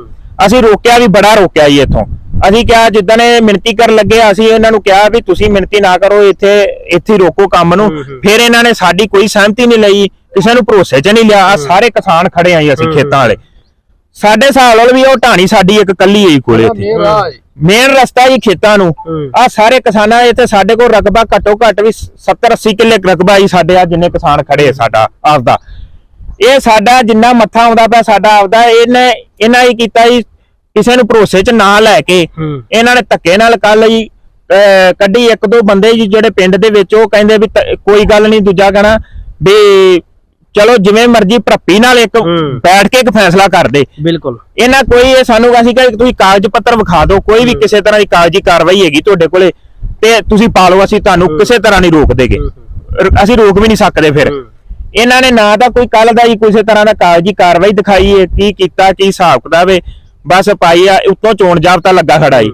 ਅਸੀਂ ਰੋਕਿਆ ਵੀ ਬੜਾ ਰੋਕਿਆ ਜੀ ਇੱਥੋਂ। ਅਸੀਂ ਕਿਹਾ ਜਿੱਦਾਂ ਨੇ ਮਿਹਨਤੀ ਕਰਨ ਲੱਗੇ ਅਸੀਂ ਇਹਨਾਂ ਨੂੰ ਕਿਹਾ ਵੀ ਤੁਸੀਂ ਮਿਹਨਤੀ ਨਾ ਕਰੋ ਇੱਥੇ ਇੱਥੇ ਰੋਕੋ ਕੰਮ ਨੂੰ। ਫਿਰ ਇਹਨਾਂ ਨੇ ਸਾਡੀ ਕੋਈ ਸਹਿਮਤੀ ਨਹੀਂ ਲਈ ਕਿਸੇ ਨੂੰ ਭਰੋਸੇ 'ਚ ਨਹੀਂ ਲਿਆ। ਆ ਸਾਰੇ ਕਿਸਾਨ ਖੜੇ ਆ ਜੀ ਅਸੀਂ ਖੇਤਾਂ ਵਾਲੇ। ਸਾਡੇ ਹਿਸਾਬ ਨਾਲ ਵੀ ਉਹ ਢਾਣੀ ਸਾਡੀ ਇੱਕ ਕੱਲੀ ਹੈ ਜੀ ਕੋਲੇ ਇੱਥੇ। ਮੇਨ ਰਸਤਾ ਹੀ ਖੇਤਾਂ ਨੂੰ। ਆ ਸਾਰੇ ਕਿਸਾਨਾਂ ਇੱਥੇ ਸਾਡੇ ਕੋਲ ਰਕਬਾ ਘੱਟੋ ਘੱਟ ਵੀ 70 80 ਕਿੱਲੇ ਰਕਬਾ ਹੀ ਸਾਡੇ ਆ ਜਿੰਨੇ ਕਿਸਾਨ ਖੜੇ ਸਾਡਾ ਆਪਦਾ। ਇਹ ਸਾਡਾ ਜਿੰਨਾ ਮੱਥਾ ਆਉਂਦਾ ਪਿਆ ਸਾਡਾ ਆਪਦਾ ਇਹਨੇ ਇਹਨਾਂ ਹੀ ਕੀਤਾ ਜੀ ਕਿਸੇ ਨੂੰ ਭਰੋਸੇ 'ਚ ਨਾ ਲੈ ਕੇ ਇਹਨਾਂ ਨੇ ਧੱਕੇ ਨਾਲ ਕੱਲ ਹੀ ਕੱਢੀ ਇੱਕ ਦੋ ਬੰਦੇ ਜੀ ਜਿਹੜੇ ਪਿੰਡ ਦੇ ਵਿੱਚ ਉਹ ਕਹਿੰਦੇ ਵੀ ਤ- ਕੋਈ ਗੱਲ ਨਹੀਂ ਦੂਜਾ ਕਹਣਾ ਵੀ ਚਲੋ ਜਿਵੇਂ ਮਰਜ਼ੀ ਭਰਪੀ ਨਾਲ ਇੱਕ ਹੂੰ। ਬੈਠ ਕੇ ਇੱਕ ਫੈਸਲਾ ਕਰ ਦੇ। ਬਿਲਕੁਲ। ਇਹਨਾਂ ਕੋਈ ਇਹ ਸਾਨੂੰ ਅਸੀਂ ਕਿ ਤੁਸੀਂ ਕਾਗਜ਼ ਪੱਤਰ ਵਿਖਾ ਦਿਓ ਕੋਈ ਵੀ ਕਿਸੇ ਤਰ੍ਹਾਂ ਦੀ ਕਾਗਜ਼ੀ ਕਾਰਵਾਈ ਹੈਗੀ ਤੁਹਾਡੇ ਕੋਲੇ ਤੇ ਤੁਸੀਂ ਪਾ ਲਓ ਅਸੀਂ ਤੁਹਾਨੂੰ ਕਿਸੇ ਤਰ੍ਹਾਂ ਨਹੀਂ ਰੋਕ ਦੇਗੇ। ਅਸੀਂ ਰੋਕ ਵੀ ਨਹੀਂ ਸਕਦੇ ਫਿਰ। ਇਹਨਾਂ ਨੇ ਨਾ ਤਾਂ ਕੋਈ ਕੱਲ ਦਾ ਹੀ ਕਿਸੇ ਤਰ੍ਹਾਂ ਦਾ ਕਾਗਜ਼ੀ ਕਾਰਵਾਈ ਦਿਖਾਈ ਹੈ ਕੀ ਕੀਤਾ ਕੀ ਹਿਸਾਬ ਕਿਤਾਬ ਹੈ। ਬਸ ਪਾਈ ਆ ਉੱਤੋਂ ਚੋਣ ਜਾਬਤਾ ਲੱਗਾ ਖੜਾ ਜੀ।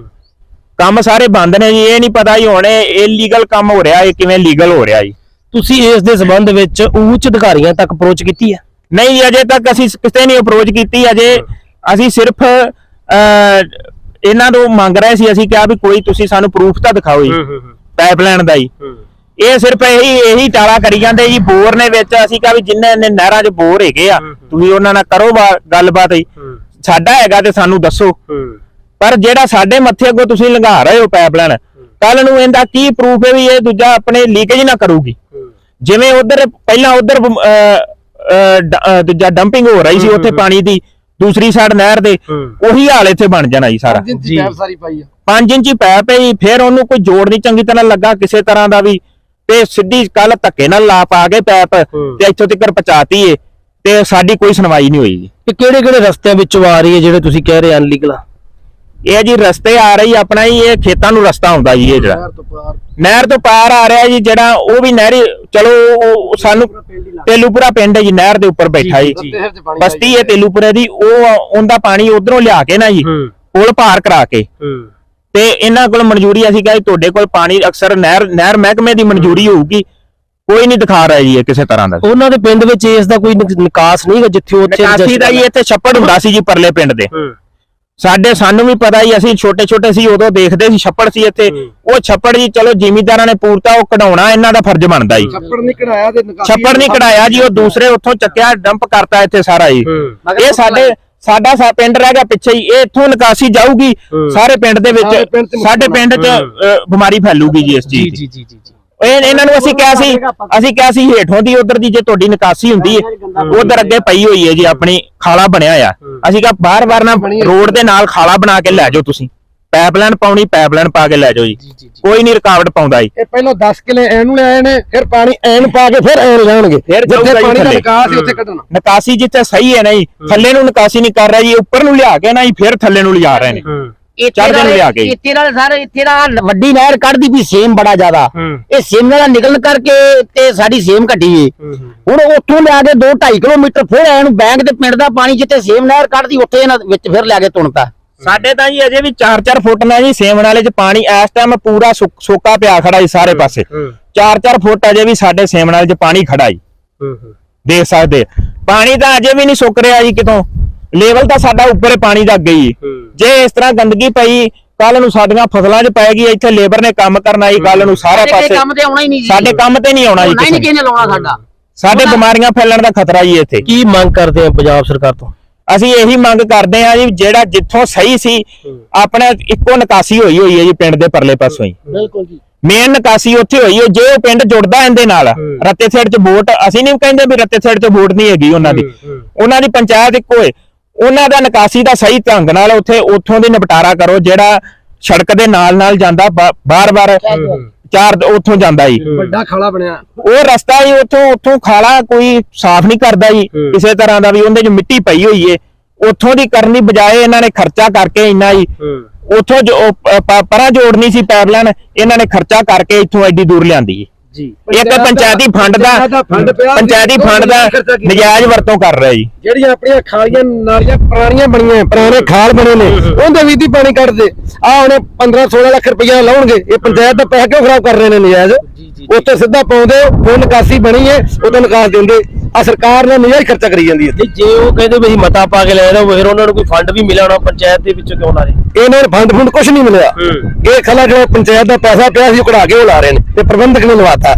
ਕੰਮ ਸਾਰੇ ਬੰਦ ਨੇ ਜੀ ਇਹ ਨਹੀਂ ਪਤਾ ਜੀ ਹੁਣ ਇਹ ਇਲੀਗਲ ਕੰਮ ਹੋ ਰਿਹਾ ਹੈ ਕਿਵੇਂ ਲੀਗਲ ਹੋ ਰਿਹਾ ਜੀ। ਤੁਸੀਂ ਇਸ ਦੇ ਸੰਬੰਧ ਵਿੱਚ ਉੱਚ ਅਧਿਕਾਰੀਆਂ ਤੱਕ ਅਪਰੋਚ ਕੀਤੀ ਹੈ? ਨਹੀਂ ਜੀ, ਅਜੇ ਤੱਕ ਅਸੀਂ ਕਿਸੇ ਨਹੀਂ ਅਪਰੋਚ ਕੀਤੀ ਅਜੇ ਅਸੀਂ ਸਿਰਫ ਅਹ, ਇਹਨਾਂ ਨੂੰ ਮੰਗ ਰਹੇ ਸੀ ਅਸੀਂ ਕਿਹਾ ਵੀ ਕੋਈ ਤੁਸੀਂ ਸਾਨੂੰ ਪ੍ਰੂਫ ਤਾਂ ਦਿਖਾਓ ਜੀ ਪਾਈਪਲਾਈਨ ਦਾ ਜੀ। ਇਹ ਸਿਰਫ ਇਹੀ ਇਹੀ ਟਾਲਾ ਕਰੀ ਜਾਂਦੇ ਜੀ ਬੋਰ ਨੇ ਵਿੱਚ ਅਸੀਂ ਕਿਹਾ ਵੀ ਜਿੰਨੇ ਨੇ ਨਹਿਰਾਂ 'ਚ ਬੋਰ ਹੈਗੇ ਆ ਤੁਸੀਂ ਉਹਨਾਂ ਨਾਲ ਕਰੋ ਬਾ- ਗੱਲਬਾਤ ਜੀ। ਸਾਡਾ ਹੈਗਾ ਤੇ ਸਾਨੂੰ ਦੱਸੋ। ਪਰ ਜਿਹੜਾ ਸਾਡੇ ਮੱਥੇ ਅੱਗੋਂ ਤੁਸੀਂ ਲੰਘਾ ਰਹੇ ਹੋ ਪਾਈਪਲਾਈਨ ਕੱਲ ਨੂੰ ਇਹਦਾ ਕੀ ਪ੍ਰੂਫ ਹੈ ਵੀ ਇਹ ਦੂਜਾ ਆਪਣੇ ਲੀਕੇਜ ਨਾ ਕਰੂਗੀ? ਜਿਵੇਂ ਉਧਰ ਪਹਿਲਾਂ ਉਧਰ ਦੂਜਾ ਡੰਪਿੰਗ ਹੋ ਰਹੀ ਸੀ ਉੱਥੇ ਪਾਣੀ ਦੀ ਦੂਸਰੀ ਸਾਈਡ ਨਹਿਰ ਦੇ ਉਹੀ ਹਾਲ ਇੱਥੇ ਬਣ ਜਾਣਾ ਜੀ ਸਾਰਾ। ਜੀ। ਸਾਰੀ ਪਾਈ ਆ। 5 ਇੰਚੀ ਪੈਪ ਹੈ ਜੀ ਫਿਰ ਉਹਨੂੰ ਕੋਈ ਜੋੜ ਨਹੀਂ ਚੰਗੀ ਤਰ੍ਹਾਂ ਲੱਗਾ ਕਿਸੇ ਤਰ੍ਹਾਂ ਦਾ ਵੀ ਤੇ ਸਿੱਧੀ ਕੱਲ ਧੱਕੇ ਨਾਲ ਲਾ ਪਾ ਕੇ ਪੈਪ ਤੇ ਇੱਥੋਂ ਤੱਕ ਪਹੁੰਚਾਤੀ ਏ ਤੇ ਸਾਡੀ ਕੋਈ ਸੁਣਵਾਈ ਨਹੀਂ ਹੋਈ ਜੀ। ਕਿ ਕਿਹੜੇ ਕਿਹੜੇ ਰਸਤਿਆਂ ਵਿੱਚੋਂ ਆ ਰਹੀ ਹੈ ਜਿਹੜੇ ਤੁਸੀਂ ਕਹਿ ਰਹੇ ਅਨਲੀਗਲ ਆ? ਇਹ ਜੀ ਰਸਤੇ ਆ ਰਹੀ ਆਪਣਾ ਜੀ ਇਹ ਖੇਤਾਂ ਨੂੰ ਰਸਤਾ ਹੁੰਦਾ ਜੀ ਇਹ ਜਿਹੜਾ। ਨਹਿਰ ਤੋਂ ਪਾਰ। ਆ ਰਿਹਾ ਜੀ ਜਿਹੜਾ ਉਹ ਵੀ ਨਹਿਰੀ ਚਲੋ ਉਹ- ਸਾਨੂੰ ਤੇਲੂਪੁਰਾ ਪਿੰਡ ਹੈ ਜੀ ਨਹਿਰ ਦੇ ਉੱਪਰ ਬੈਠਾ ਜੀ। ਬਸਤੀ ਹੈ ਤੇਲੂਪੁਰੇ ਦੀ ਉਹ ਉਹਦਾ ਪਾਣੀ ਉਧਰੋਂ ਲਿਆ ਕੇ ਨਾ ਜੀ ਪੁਲ ਪਾਰ ਕਰਾ ਕੇ। ਤੇ ਇਹਨਾਂ ਕੋਲ ਮਨਜ਼ੂਰੀ ਅਸੀਂ ਕਿਹਾ ਜੀ ਤੁਹਾਡੇ ਕੋਲ ਪਾਣੀ ਅਕਸਰ ਨਹਿਰ ਨਹਿਰ ਮਹਿਕਮੇ ਦੀ ਮਨਜ਼ੂਰੀ ਹੋਊਗੀ। ਕੋਈ ਨਹੀਂ ਦਿਖਾ ਰਿਹਾ ਜੀ ਇਹ ਕਿਸੇ ਤਰ੍ਹਾਂ ਦਾ। ਉਹਨਾਂ ਦੇ ਪਿੰਡ ਵਿੱਚ ਇਸ ਦਾ ਕੋਈ ਨਿਕ- ਨਿਕਾਸ ਨਹੀਂ ਹੈ ਜਿੱਥੇ ਉੱਥੇ ਨਿਕਾਸੀ ਦਾ ਜੀ ਇੱਥੇ ਛੱਪੜ ਹੁੰਦਾ ਸੀ ਜੀ ਪਰਲੇ ਪਿੰਡ ਦੇ। ਸਾਡੇ ਸਾਨੂੰ ਵੀ ਪਤਾ ਹੀ ਅਸੀਂ ਛੋਟੇ ਛੋਟੇ ਸੀ ਉਦੋਂ ਦੇਖਦੇ ਸੀ ਛੱਪੜ ਸੀ ਇੱਥੇ। ਉਹ ਛੱਪੜ ਜੀ ਚਲੋ ਜ਼ਿਮੀਂਦਾਰਾਂ ਨੇ ਪੂਰਤਾ ਉਹ ਕਢਾਉਣਾ ਇਹਨਾਂ ਦਾ ਫਰਜ਼ ਬਣਦਾ ਜੀ। ਛੱਪੜ ਨਹੀਂ ਕਢਾਇਆ ਤੇ ਛੱਪੜ ਨਹੀਂ ਕਢਾਇਆ ਜੀ ਉਹ ਦੂਸਰੇ ਉੱਥੋਂ ਚੱਕਿਆ ਡੰਪ ਕਰਤਾ ਇੱਥੇ ਸਾਰਾ ਜੀ। ਇਹ ਸਾਡੇ ਸਾਡਾ ਸਾ ਪਿੰਡ ਰਹਿ ਗਿਆ ਪਿੱਛੇ ਹੀ ਇਹ ਇੱਥੋਂ ਨਿਕਾਸੀ ਜਾਊਗੀ ਸਾਰੇ ਪਿੰਡ ਦੇ ਵਿੱਚ ਸਾਡੇ ਪਿੰਡ 'ਚ ਬਿਮਾਰੀ ਫੈਲੂਗੀ ਜੀ ਇਸ ਚੀਜ਼ ਦੀ। ਜੀ ਜੀ ਜੀ। ਇਹਨਾਂ ਨੂੰ ਅਸੀਂ ਕਿਹਾ ਸੀ ਅਸੀਂ ਕਿਹਾ ਸੀ ਹੇਠੋਂ ਦੀ ਉਧਰ ਦੀ ਜੇ ਤੁਹਾਡੀ ਨਿਕਾਸੀ ਹੁੰਦੀ ਹੈ ਉਧਰ ਅੱਗੇ ਪਈ ਹੋਈ ਹੈ ਜੀ ਆਪਣੀ ਖਾਲਾ ਬਣਿਆ ਆ ਅਸੀਂ ਕਿਹਾ ਬਾਰ-ਬਾਰ ਨਾ ਰੋਡ ਦੇ ਨਾਲ ਖਾਲਾ ਬਣਾ ਕੇ ਲੈ ਜਾਓ ਤੁਸੀਂ। ਪਾਈਪਲਾਈਨ ਪਾਉਣੀ ਪਾਈਪਲਾਈਨ ਪਾ ਕੇ ਲੈ ਜਾਓ ਜੀ। ਕੋਈ ਨਹੀਂ ਰੁਕਾਵਟ ਪਾਉਂਦਾ ਜੀ। ਇਹ ਪਹਿਲਾਂ 10 ਕਿਲੇ ਐਨ ਨੂੰ ਲੈ ਆਏ ਨੇ ਫਿਰ ਪਾਣੀ ਐਨ ਪਾ ਕੇ ਫਿਰ ਐਨ ਜਾਣਗੇ। ਫਿਰ ਜਿੱਥੇ ਪਾਣੀ ਦਾ। ਨਿਕਾਸ ਸੀ ਉੱਥੇ ਕੱਢਣਾ। ਨਿਕਾਸੀ ਜਿੱਥੇ ਸਹੀ ਹੈ ਨਾ ਜੀ ਥੱਲੇ ਨੂੰ ਨਿਕਾਸੀ ਨਹੀਂ ਕਰ ਰਿਹਾ ਜੀ ਉੱਪਰ ਨੂੰ ਲਿਆ ਕੇ ਨਾ ਜੀ ਫਿਰ ਥੱਲੇ ਨੂੰ ਲਿਜਾ ਰਹੇ ਨੇ। ਇੱਥੇ ਚੜ੍ਹਦੇ ਨੂੰ ਨਾਲ- ਲਿਆ ਕੇ। ਇੱਥੇ ਨਾਲ ਸਰ ਇੱਥੇ ਨਾਲ ਵੱਡੀ ਨਹਿਰ ਕੱਢਦੀ ਵੀ ਸੇਮ ਬੜਾ ਜ਼ਿਆਦਾ। ਇਹ ਸੇਮ ਨਾਲ ਨਿਕਲਣ ਕਰਕੇ ਤੇ ਸਾਡੀ ਸੇਮ ਘਟੀ ਏ। ਹੁਣ ਉੱਥੋਂ ਲਿਆ ਕੇ 2 2.5 ਕਿਲੋਮੀਟਰ ਫਿਰ ਐਨ ਬੈਂਕ ਦੇ ਪਿੰਡ ਦਾ ਪਾਣੀ ਜਿੱਥੇ ਸੇਮ ਨਹਿਰ ਕੱਢਦੀ ਉੱਥੇ ਇਹਨਾਂ ਵਿੱਚ ਫਿਰ ਲਿਆ ਕੇ ਤੁਣਤਾ। ਸਾਡੇ ਤਾਂ ਜੀ ਅਜੇ ਵੀ 4-4 ਫੁੱਟ ਨਾਲ ਜੀ ਸੇਮ ਨਾਲੇ 'ਚ ਪਾਣੀ ਇਸ ਟਾਈਮ ਪੂਰਾ ਸੁੱਕ- ਸੋਕਾ ਪਿਆ ਖੜਾ ਜੀ ਸਾਰੇ ਪਾਸੇ। 4-4 ਫੁੱਟ ਅਜੇ ਵੀ ਸਾਡੇ ਸੇਮ ਨਾਲੇ 'ਚ ਪਾਣੀ ਖੜਾ ਜੀ। ਦੇਖ ਸਕਦੇ ਪਾਣੀ ਤਾਂ ਅਜੇ ਵੀ ਨਹੀਂ ਸੁੱਕ ਰਿਹਾ ਜੀ ਕਿਤੋਂ। ਲੈਵਲ ਤਾਂ ਸਾਡਾ ਉੱਪਰ ਹੈ ਪਾਣੀ ਦਾ ਅੱਗੇ ਹੀ। ਜੇ ਇਸ ਤਰ੍ਹਾਂ ਗੰਦਗੀ ਪਈ ਕੱਲ ਨੂੰ ਸਾਡੀਆਂ ਫਸਲਾਂ 'ਚ ਪਏਗੀ ਇੱਥੇ ਲੇਬਰ ਨੇ ਕੰਮ ਕਰਨਾ ਜੀ ਕੱਲ ਨੂੰ ਸਾਰੇ ਸਾਡੇ ਪਾਸੇ ਕੰਮ ਤੇ ਆਉਣਾ ਹੀ ਨਹੀਂ ਜੀ। ਸਾਡੇ ਕੰਮ ਤੇ ਨਹੀਂ ਆਉਣਾ ਜੀ ਨਹੀਂ ਕਿਸੇ ਕਿਸੇ ਨੇ। ਨੇ ਲਾਉਣਾ ਸਾਡਾ। ਸਾਡੇ ਬਿਮਾਰੀਆਂ ਫੈਲਣ ਦਾ ਖਤਰਾ ਜੀ ਇੱਥੇ। ਕੀ ਮੰਗ ਕਰਦੇ ਆ ਪੰਜਾਬ ਸਰਕਾਰ ਤੋਂ? ਅਸੀਂ ਇਹੀ ਮੰਗ ਕਰਦੇ ਹਾਂ ਜੀ ਜਿਹੜਾ ਜਿੱਥੋਂ ਸਹੀ ਸੀ ਆਪਣੇ ਇੱਕੋ ਨਿਕਾਸੀ ਹੋਈ ਹੋਈ ਹੈ ਜੀ ਪਿੰਡ ਦੇ ਪਰਲੇ ਪਾਸੋਂ ਹੀ। ਬਿਲਕੁਲ ਜੀ। ਮੇਨ ਨਿਕਾਸੀ ਉੱਥੇ ਹੋਈ ਹੈ ਜੇ ਉਹ ਪਿੰਡ ਜੁੜਦਾ ਇਹਦੇ ਨਾਲ ਰੱਤੇ ਸਾਈਡ 'ਚ ਵੋਟ ਅਸੀਂ ਨਹੀਂ ਕਹਿੰਦੇ ਵੀ ਰੱਤੇ ਸਾਈਡ 'ਚ ਵੋਟ ਨਹੀਂ ਹੈਗੀ ਉਹਨਾਂ ਦੀ। ਉਹਨਾਂ ਦੀ ਪੰਚਾਇਤ ਇੱਕੋ ਹੈ। ਉਹਨਾਂ ਦਾ ਨਿਕਾਸੀ ਦਾ ਸਹੀ ਢੰਗ ਨਾਲ ਉੱਥੇ ਉੱਥੋਂ ਦੀ ਨਿਪਟਾਰਾ ਕਰੋ ਜਿਹੜਾ ਸੜਕ ਦੇ ਨਾਲ ਨਾਲ ਜਾਂਦਾ ਬਾਰ-ਬਾਰ ਚਾਰ ਉੱਥੋਂ ਜਾਂਦਾ ਜੀ। ਵੱਡਾ ਖਾਲਾ ਬਣਿਆ। ਉਹ ਰਸਤਾ ਹੀ ਉੱਥੋਂ ਉੱਥੋਂ ਖਾਲਾ ਕੋਈ ਸਾਫ਼ ਨਹੀਂ ਕਰਦਾ ਜੀ। ਕਿਸੇ ਤਰ੍ਹਾਂ ਦਾ ਵੀ ਉਹਦੇ 'ਚ ਮਿੱਟੀ ਪਈ ਹੋਈ ਏ। ਉੱਥੋਂ ਦੀ ਕਰਨ ਦੀ ਬਜਾਏ ਇਹਨਾਂ ਨੇ ਖਰਚਾ ਕਰਕੇ ਇੰਨਾ ਹੀ। ਉੱਥੋਂ ਜੋ ਪਰਾਂ ਜੋੜਨੀ ਸੀ ਪਾਈਪਲਾਈਨ ਇਹਨਾਂ ਨੇ ਖਰਚਾ ਕਰਕੇ ਇੱਥੋਂ ਐਡੀ ਦੂਰ ਲਿਆਂਦੀ ਜੀ। ਇੱਕ ਪੰਚਾਇਤੀ ਫੰਡ ਦਾ ਪੰਚਾਇਤ ਫੰਡ ਦਾ। ਨਜਾਇਜ਼ ਵਰਤੋਂ ਕਰ ਰਿਹਾ ਜੀ। ਜਿਹੜੀਆਂ ਆਪਣੀਆਂ ਖਾਲੀਆਂ ਨਾਲੀਆਂ ਪੁਰਾਣੀਆਂ ਬਣੀਆਂ ਪੁਰਾਣੇ ਖਾਲ ਬਣੇ ਨੇ ਉਹਦੇ ਵੀ ਦੀ ਪਾਣੀ ਕੱਢਦੇ। ਆ ਉਹਨੇ 15 16 ਲੱਖ ਰੁਪਇਆ ਲਾਉਣਗੇ। ਇਹ ਪੰਚਾਇਤ ਦਾ ਪੈਸਾ ਕਿਉਂ ਖਰਾਬ ਕਰ ਰਹੇ ਨੇ ਨਜਾਇਜ਼? ਉੱਥੇ ਸਿੱਧਾ ਪਾਉਂਦੇ ਉਹ ਨਿਕਾਸੀ ਬਣੀ ਹੈ ਉਦੋਂ ਨਿਕਾਸ ਦਿੰਦੇ। ਆ ਸਰਕਾਰ ਨੇ ਨਜਾਇਜ਼ ਖਰਚਾ ਕਰੀ ਜਾਂਦੀ ਹੈ ਜੇ ਉਹ ਕਹਿੰਦੇ ਵੀ ਅਸੀਂ ਮਤਾ ਪਾ ਕੇ ਲੈ ਰਹੇ ਫਿਰ ਉਹਨਾਂ ਨੂੰ ਕੋਈ ਫੰਡ ਵੀ ਮਿਲਿਆ ਹੋਣਾ ਪੰਚਾਇਤ ਦੇ ਵਿੱਚੋਂ ਕਿਉਂ ਲਾ ਰਹੇ? ਇਹਨਾਂ ਨੂੰ ਫੰਡ ਫੰਡ ਕੁਝ ਨਹੀਂ ਮਿਲਿਆ। ਇਹ ਖਲਾ ਜਿਹੜਾ ਪੰਚਾਇਤ ਦਾ ਪੈਸਾ ਪਿਆ ਸੀ ਉਹ ਕਢਾ ਕੇ ਉਹ ਲਾ ਰਹੇ ਨੇ ਤੇ ਪ੍ਰਬੰਧਕ ਨੇ ਲਵਾਤਾ।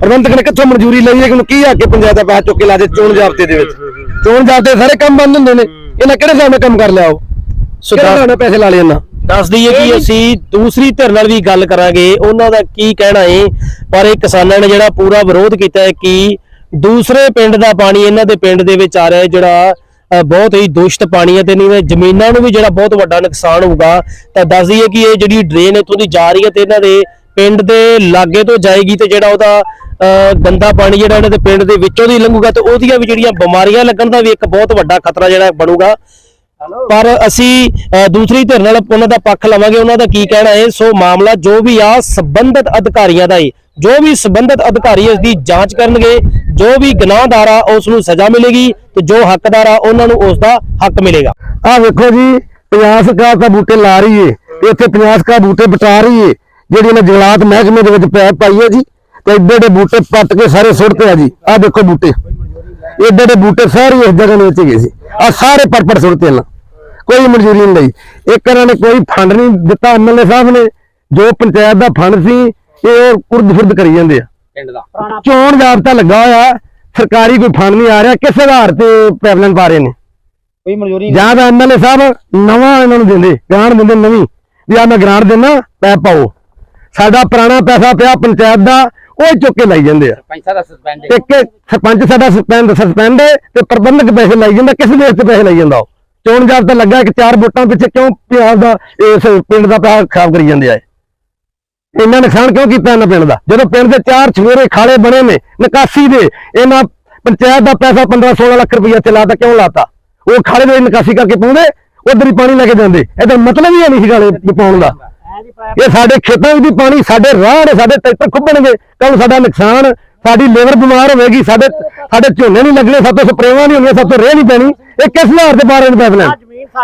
ਪ੍ਰਬੰਧਕ ਨੇ ਕਿੱਥੋਂ ਮਨਜ਼ੂਰੀ ਲਈ ਹੈ ਕਿ ਉਹਨੂੰ ਕੀ ਆ ਕੇ ਪੰਚਾਇਤ ਦਾ ਪੈਸਾ ਚੁੱਕ ਕੇ ਲਾ ਦੇ ਚੋਣ ਜਾਬਤੇ ਦੇ ਵਿੱਚ? ਚੋਣ ਜਾਬਤੇ ਸਾਰੇ ਕੰਮ ਬੰਦ ਹੁੰਦੇ ਨੇ। ਇਹਨਾਂ ਕਿਹੜੇ ਹਿਸਾਬ ਨਾਲ ਕੰਮ ਕਰ ਲਿਆ ਉਹ? ਸੋ ਕਿਹੜੇ ਦੱਸ- ਹਿਸਾਬ ਨਾਲ ਪੈਸੇ ਲਾ ਲਏ ਇਹਨਾਂ? ਦੱਸ ਦਈਏ ਕਿ ਅਸੀਂ ਦੂਸਰੀ ਧਿਰ ਨਾਲ ਵੀ ਗੱਲ ਕਰਾਂਗੇ। ਉਹਨਾਂ ਦਾ ਕੀ ਕਹਿਣਾ ਹੈ ਪਰ ਇਹ ਕਿਸਾਨਾਂ ਨੇ ਜਿਹੜਾ ਪੂਰਾ ਵਿਰੋਧ ਕੀਤਾ ਹੈ ਕਿ ਦੂਸਰੇ ਪਿੰਡ ਦਾ ਪਾਣੀ ਇਹਨਾਂ ਦੇ ਪਿੰਡ ਦੇ ਵਿੱਚ ਆ ਰਿਹਾ ਹੈ ਜਿਹੜਾ ਬਹੁਤ ਹੀ ਦੂਸ਼ਿਤ ਪਾਣੀ ਹੈ ਤੇ ਨਹੀਂ ਜ਼ਮੀਨਾਂ ਨੂੰ ਵੀ ਜਿਹੜਾ ਬਹੁਤ ਵੱਡਾ ਨੁਕਸਾਨ ਹੋਊਗਾ। ਤਾਂ ਦੱਸ ਦਈਏ ਕਿ ਇਹ ਜਿਹੜੀ ਡਰੇਨ ਇੱਥੋਂ ਦੀ ਜਾ ਰਹੀ ਹੈ ਤੇ ਇਹਨਾਂ ਦੇ ਪਿੰਡ ਦੇ ਲਾਗੇ ਤੋਂ ਜਾਏਗੀ ਤੇ ਜਿਹੜਾ ਉਹਦਾ ਗੰਦਾ ਪਾਣੀ ਜਿਹੜਾ ਇਹਨਾਂ ਦੇ ਪਿੰਡ ਦੇ ਵਿੱਚੋਂ ਦੀ ਲੰਘੂਗਾ ਤੇ ਉਹਦੀਆਂ ਵੀ ਜਿਹੜੀਆਂ ਬਿਮਾਰੀਆਂ ਲੱਗਣ ਦਾ ਵੀ ਇੱਕ ਬਹੁਤ ਵੱਡਾ ਖਤਰਾ ਜਿਹੜਾ ਬਣੂਗਾ। ਪਰ ਅਸੀਂ ਦੂਸਰੀ ਧਿਰ ਨਾਲ ਉਹਨਾਂ ਦਾ ਪੱਖ ਲਵਾਂਗੇ ਉਹਨਾਂ ਦਾ ਕੀ ਕਹਿਣਾ ਹੈ। ਸੋ ਮਾਮਲਾ ਜੋ ਵੀ ਆ ਸੰਬੰਧਿਤ ਅਧਿਕਾਰੀਆਂ ਦਾ ਹੈ। ਜੋ ਵੀ ਸੰਬੰਧਿਤ ਅਧਿਕਾਰੀ ਇਸ ਦੀ ਜਾਂਚ ਕਰਨਗੇ ਜੋ ਵੀ ਗੁਨਾਹਦਾਰ ਆ ਉਸ ਨੂੰ ਸਜ਼ਾ ਮਿਲੇਗੀ ਤੇ ਜੋ ਹੱਕਦਾਰ ਆ ਉਹਨਾਂ ਨੂੰ ਉਸ ਦਾ ਹੱਕ ਮਿਲੇਗਾ। ਆ ਵੇਖੋ ਜੀ 50 ਸਰਕਾਰ ਤਾਂ ਬੂਟੇ ਲਾ ਰਹੀ ਏ। ਤੇ ਇੱਥੇ 50 ਸਰਕਾਰ ਬੂਟੇ ਬਚਾ ਰਹੀ ਏ। ਜਿਹੜੀ ਇਹਨਾਂ ਜੰਗਲਾਤ ਮਹਿਕਮੇ ਦੇ ਵਿੱਚ ਪੈਪ ਪਾਈ ਹੈ ਜੀ ਤੇ ਏਡੇ ਏਡੇ ਬੂਟੇ ਪੱਟ ਕੇ ਸਾਰੇ ਸੁੱਟਤੇ ਆ ਜੀ। ਆ ਦੇਖੋ ਬੂਟੇ। ਏਡੇ ਏਡੇ ਬੂਟੇ ਸਾਰੇ ਇਸ ਜਗ੍ਹਾ ਨੂੰ ਗਏ ਸੀ। ਆ ਸਾਰੇ ਪਰਪੜ ਸੁੱਟਤੇ ਇਹਨਾਂ। ਕੋਈ ਮਨਜ਼ੂਰੀ ਨਹੀਂ ਲਈ। ਇੱਕ ਇਹਨਾਂ ਨੇ ਕੋਈ ਫੰਡ ਨਹੀਂ ਦਿੱਤਾ ਐਮਐਲਏ ਸਾਹਿਬ ਨੇ। ਜੋ ਪੰਚਾਇਤ ਦਾ ਫੰਡ ਸੀ ਇਹ ਉਹ ਕੁਰਦ ਫੁਰਦ ਕਰੀ ਜਾਂਦੇ ਆ। ਪਿੰਡ ਦਾ। ਚੋਣ ਜਾਬਤਾ ਲੱਗਾ ਹੋਇਆ ਸਰਕਾਰੀ ਕੋਈ ਫੰਡ ਨਹੀਂ ਆ ਰਿਹਾ ਕਿਸ ਆਧਾਰ ਤੇ ਪੈਪਲਾਈਨ ਪਾ ਰਹੇ ਨੇ। ਕੋਈ ਮਨਜ਼ੂਰੀ ਜਾਂ ਤਾਂ ਐਮਐਲਏ ਸਾਹਿਬ ਨਵਾਂ ਇਹਨਾਂ ਨੂੰ ਦਿੰਦੇ ਗ੍ਰਾਂਟ ਦਿੰਦੇ ਨਵੀਂ। ਵੀ ਆ ਮੈਂ ਗ੍ਰਾਂਟ ਦਿੰਦਾ ਪੈਪ ਪਾਓ। ਸਾਡਾ ਪੁਰਾਣਾ ਪੈਸਾ ਪਿਆ ਪੰਚਾਇਤ ਦਾ ਉਹ ਹੀ ਚੁੱਕ ਕੇ ਲਾਈ ਜਾਂਦੇ ਆ। ਪੈਸਾ ਦਾ ਸਸਪੈਂਡ ਤੇ ਕਿ ਸਰਪੰਚ ਸਾਡਾ ਸਸਪੈਂਡ ਸਸਪੈਂਡ ਹੈ ਤੇ ਪ੍ਰਬੰਧਕ ਪੈਸੇ ਲਾਈ ਜਾਂਦਾ ਕਿਸ ਦੇਸ਼ ਤੇ ਪੈਸੇ ਲਾਈ ਜਾਂਦਾ ਉਹ? ਚੋਣ ਜਾਬਤਾ ਲੱਗਾ ਕਿ ਚਾਰ ਵੋਟਾਂ ਪਿੱਛੇ ਕਿਉਂ ਪੰਜਾਬ ਦਾ ਇਸ ਪਿੰਡ ਦਾ ਪੈਸਾ ਖਰਾਬ ਕਰੀ ਜਾਂਦੇ ਆ? ਇੰਨਾ ਨੁਕਸਾਨ ਕਿਉਂ ਕੀਤਾ ਇਹਨਾਂ ਪਿੰਡ ਦਾ? ਜਦੋਂ ਪਿੰਡ ਦੇ ਚਾਰ ਛਵੇਰੇ ਖਾਲੇ ਬਣੇ ਨੇ ਨਿਕਾਸੀ ਦੇ ਇਹਨਾਂ ਪੰਚਾਇਤ ਦਾ ਪੈਸਾ 15 16 ਲੱਖ ਰੁਪਇਆ ਚਲਾਤਾ ਕਿਉਂ ਲਾਤਾ? ਉਹ ਖਾਲੇ ਦੇ ਨਿਕਾਸੀ ਕਰਕੇ ਪਾਉਂਦੇ ਉਧਰ ਹੀ ਪਾਣੀ ਲੈ ਕੇ ਜਾਂਦੇ। ਇਹਦਾ ਮਤਲਬ ਹੀ ਹੈ ਨਹੀਂ ਸੀ ਖਾਲੇ ਪਾਉਣ ਦਾ। ਇਹ ਸਾਡੇ ਖੇਤਾਂ ਵਿੱਚ ਵੀ ਪਾਣੀ ਸਾਡੇ ਰਾਹ ਨੇ ਸਾਡੇ ਟਰੈਕਟਰ ਖੁੱਬਣਗੇ ਕੱਲ ਸਾਡਾ ਨੁਕਸਾਨ ਸਾਡੀ ਲੇਬਰ ਬਿਮਾਰ ਹੋਵੇਗੀ ਸਾਡੇ ਸਾਡੇ ਝੋਨੇ ਨਹੀਂ ਲੱਗਣੇ ਸਾਤੋਂ ਸਪਰੇਵਾਂ ਨਹੀਂ ਹੋਣੀਆਂ ਸਾਤੋਂ ਰੇਹ ਨਹੀਂ ਪੈਣੀ। ਇਹ ਕਿਸ ਹਾਰ ਦੇ ਬਾਰੇ ਨੂੰ ਪੈਪਲਾਈਨ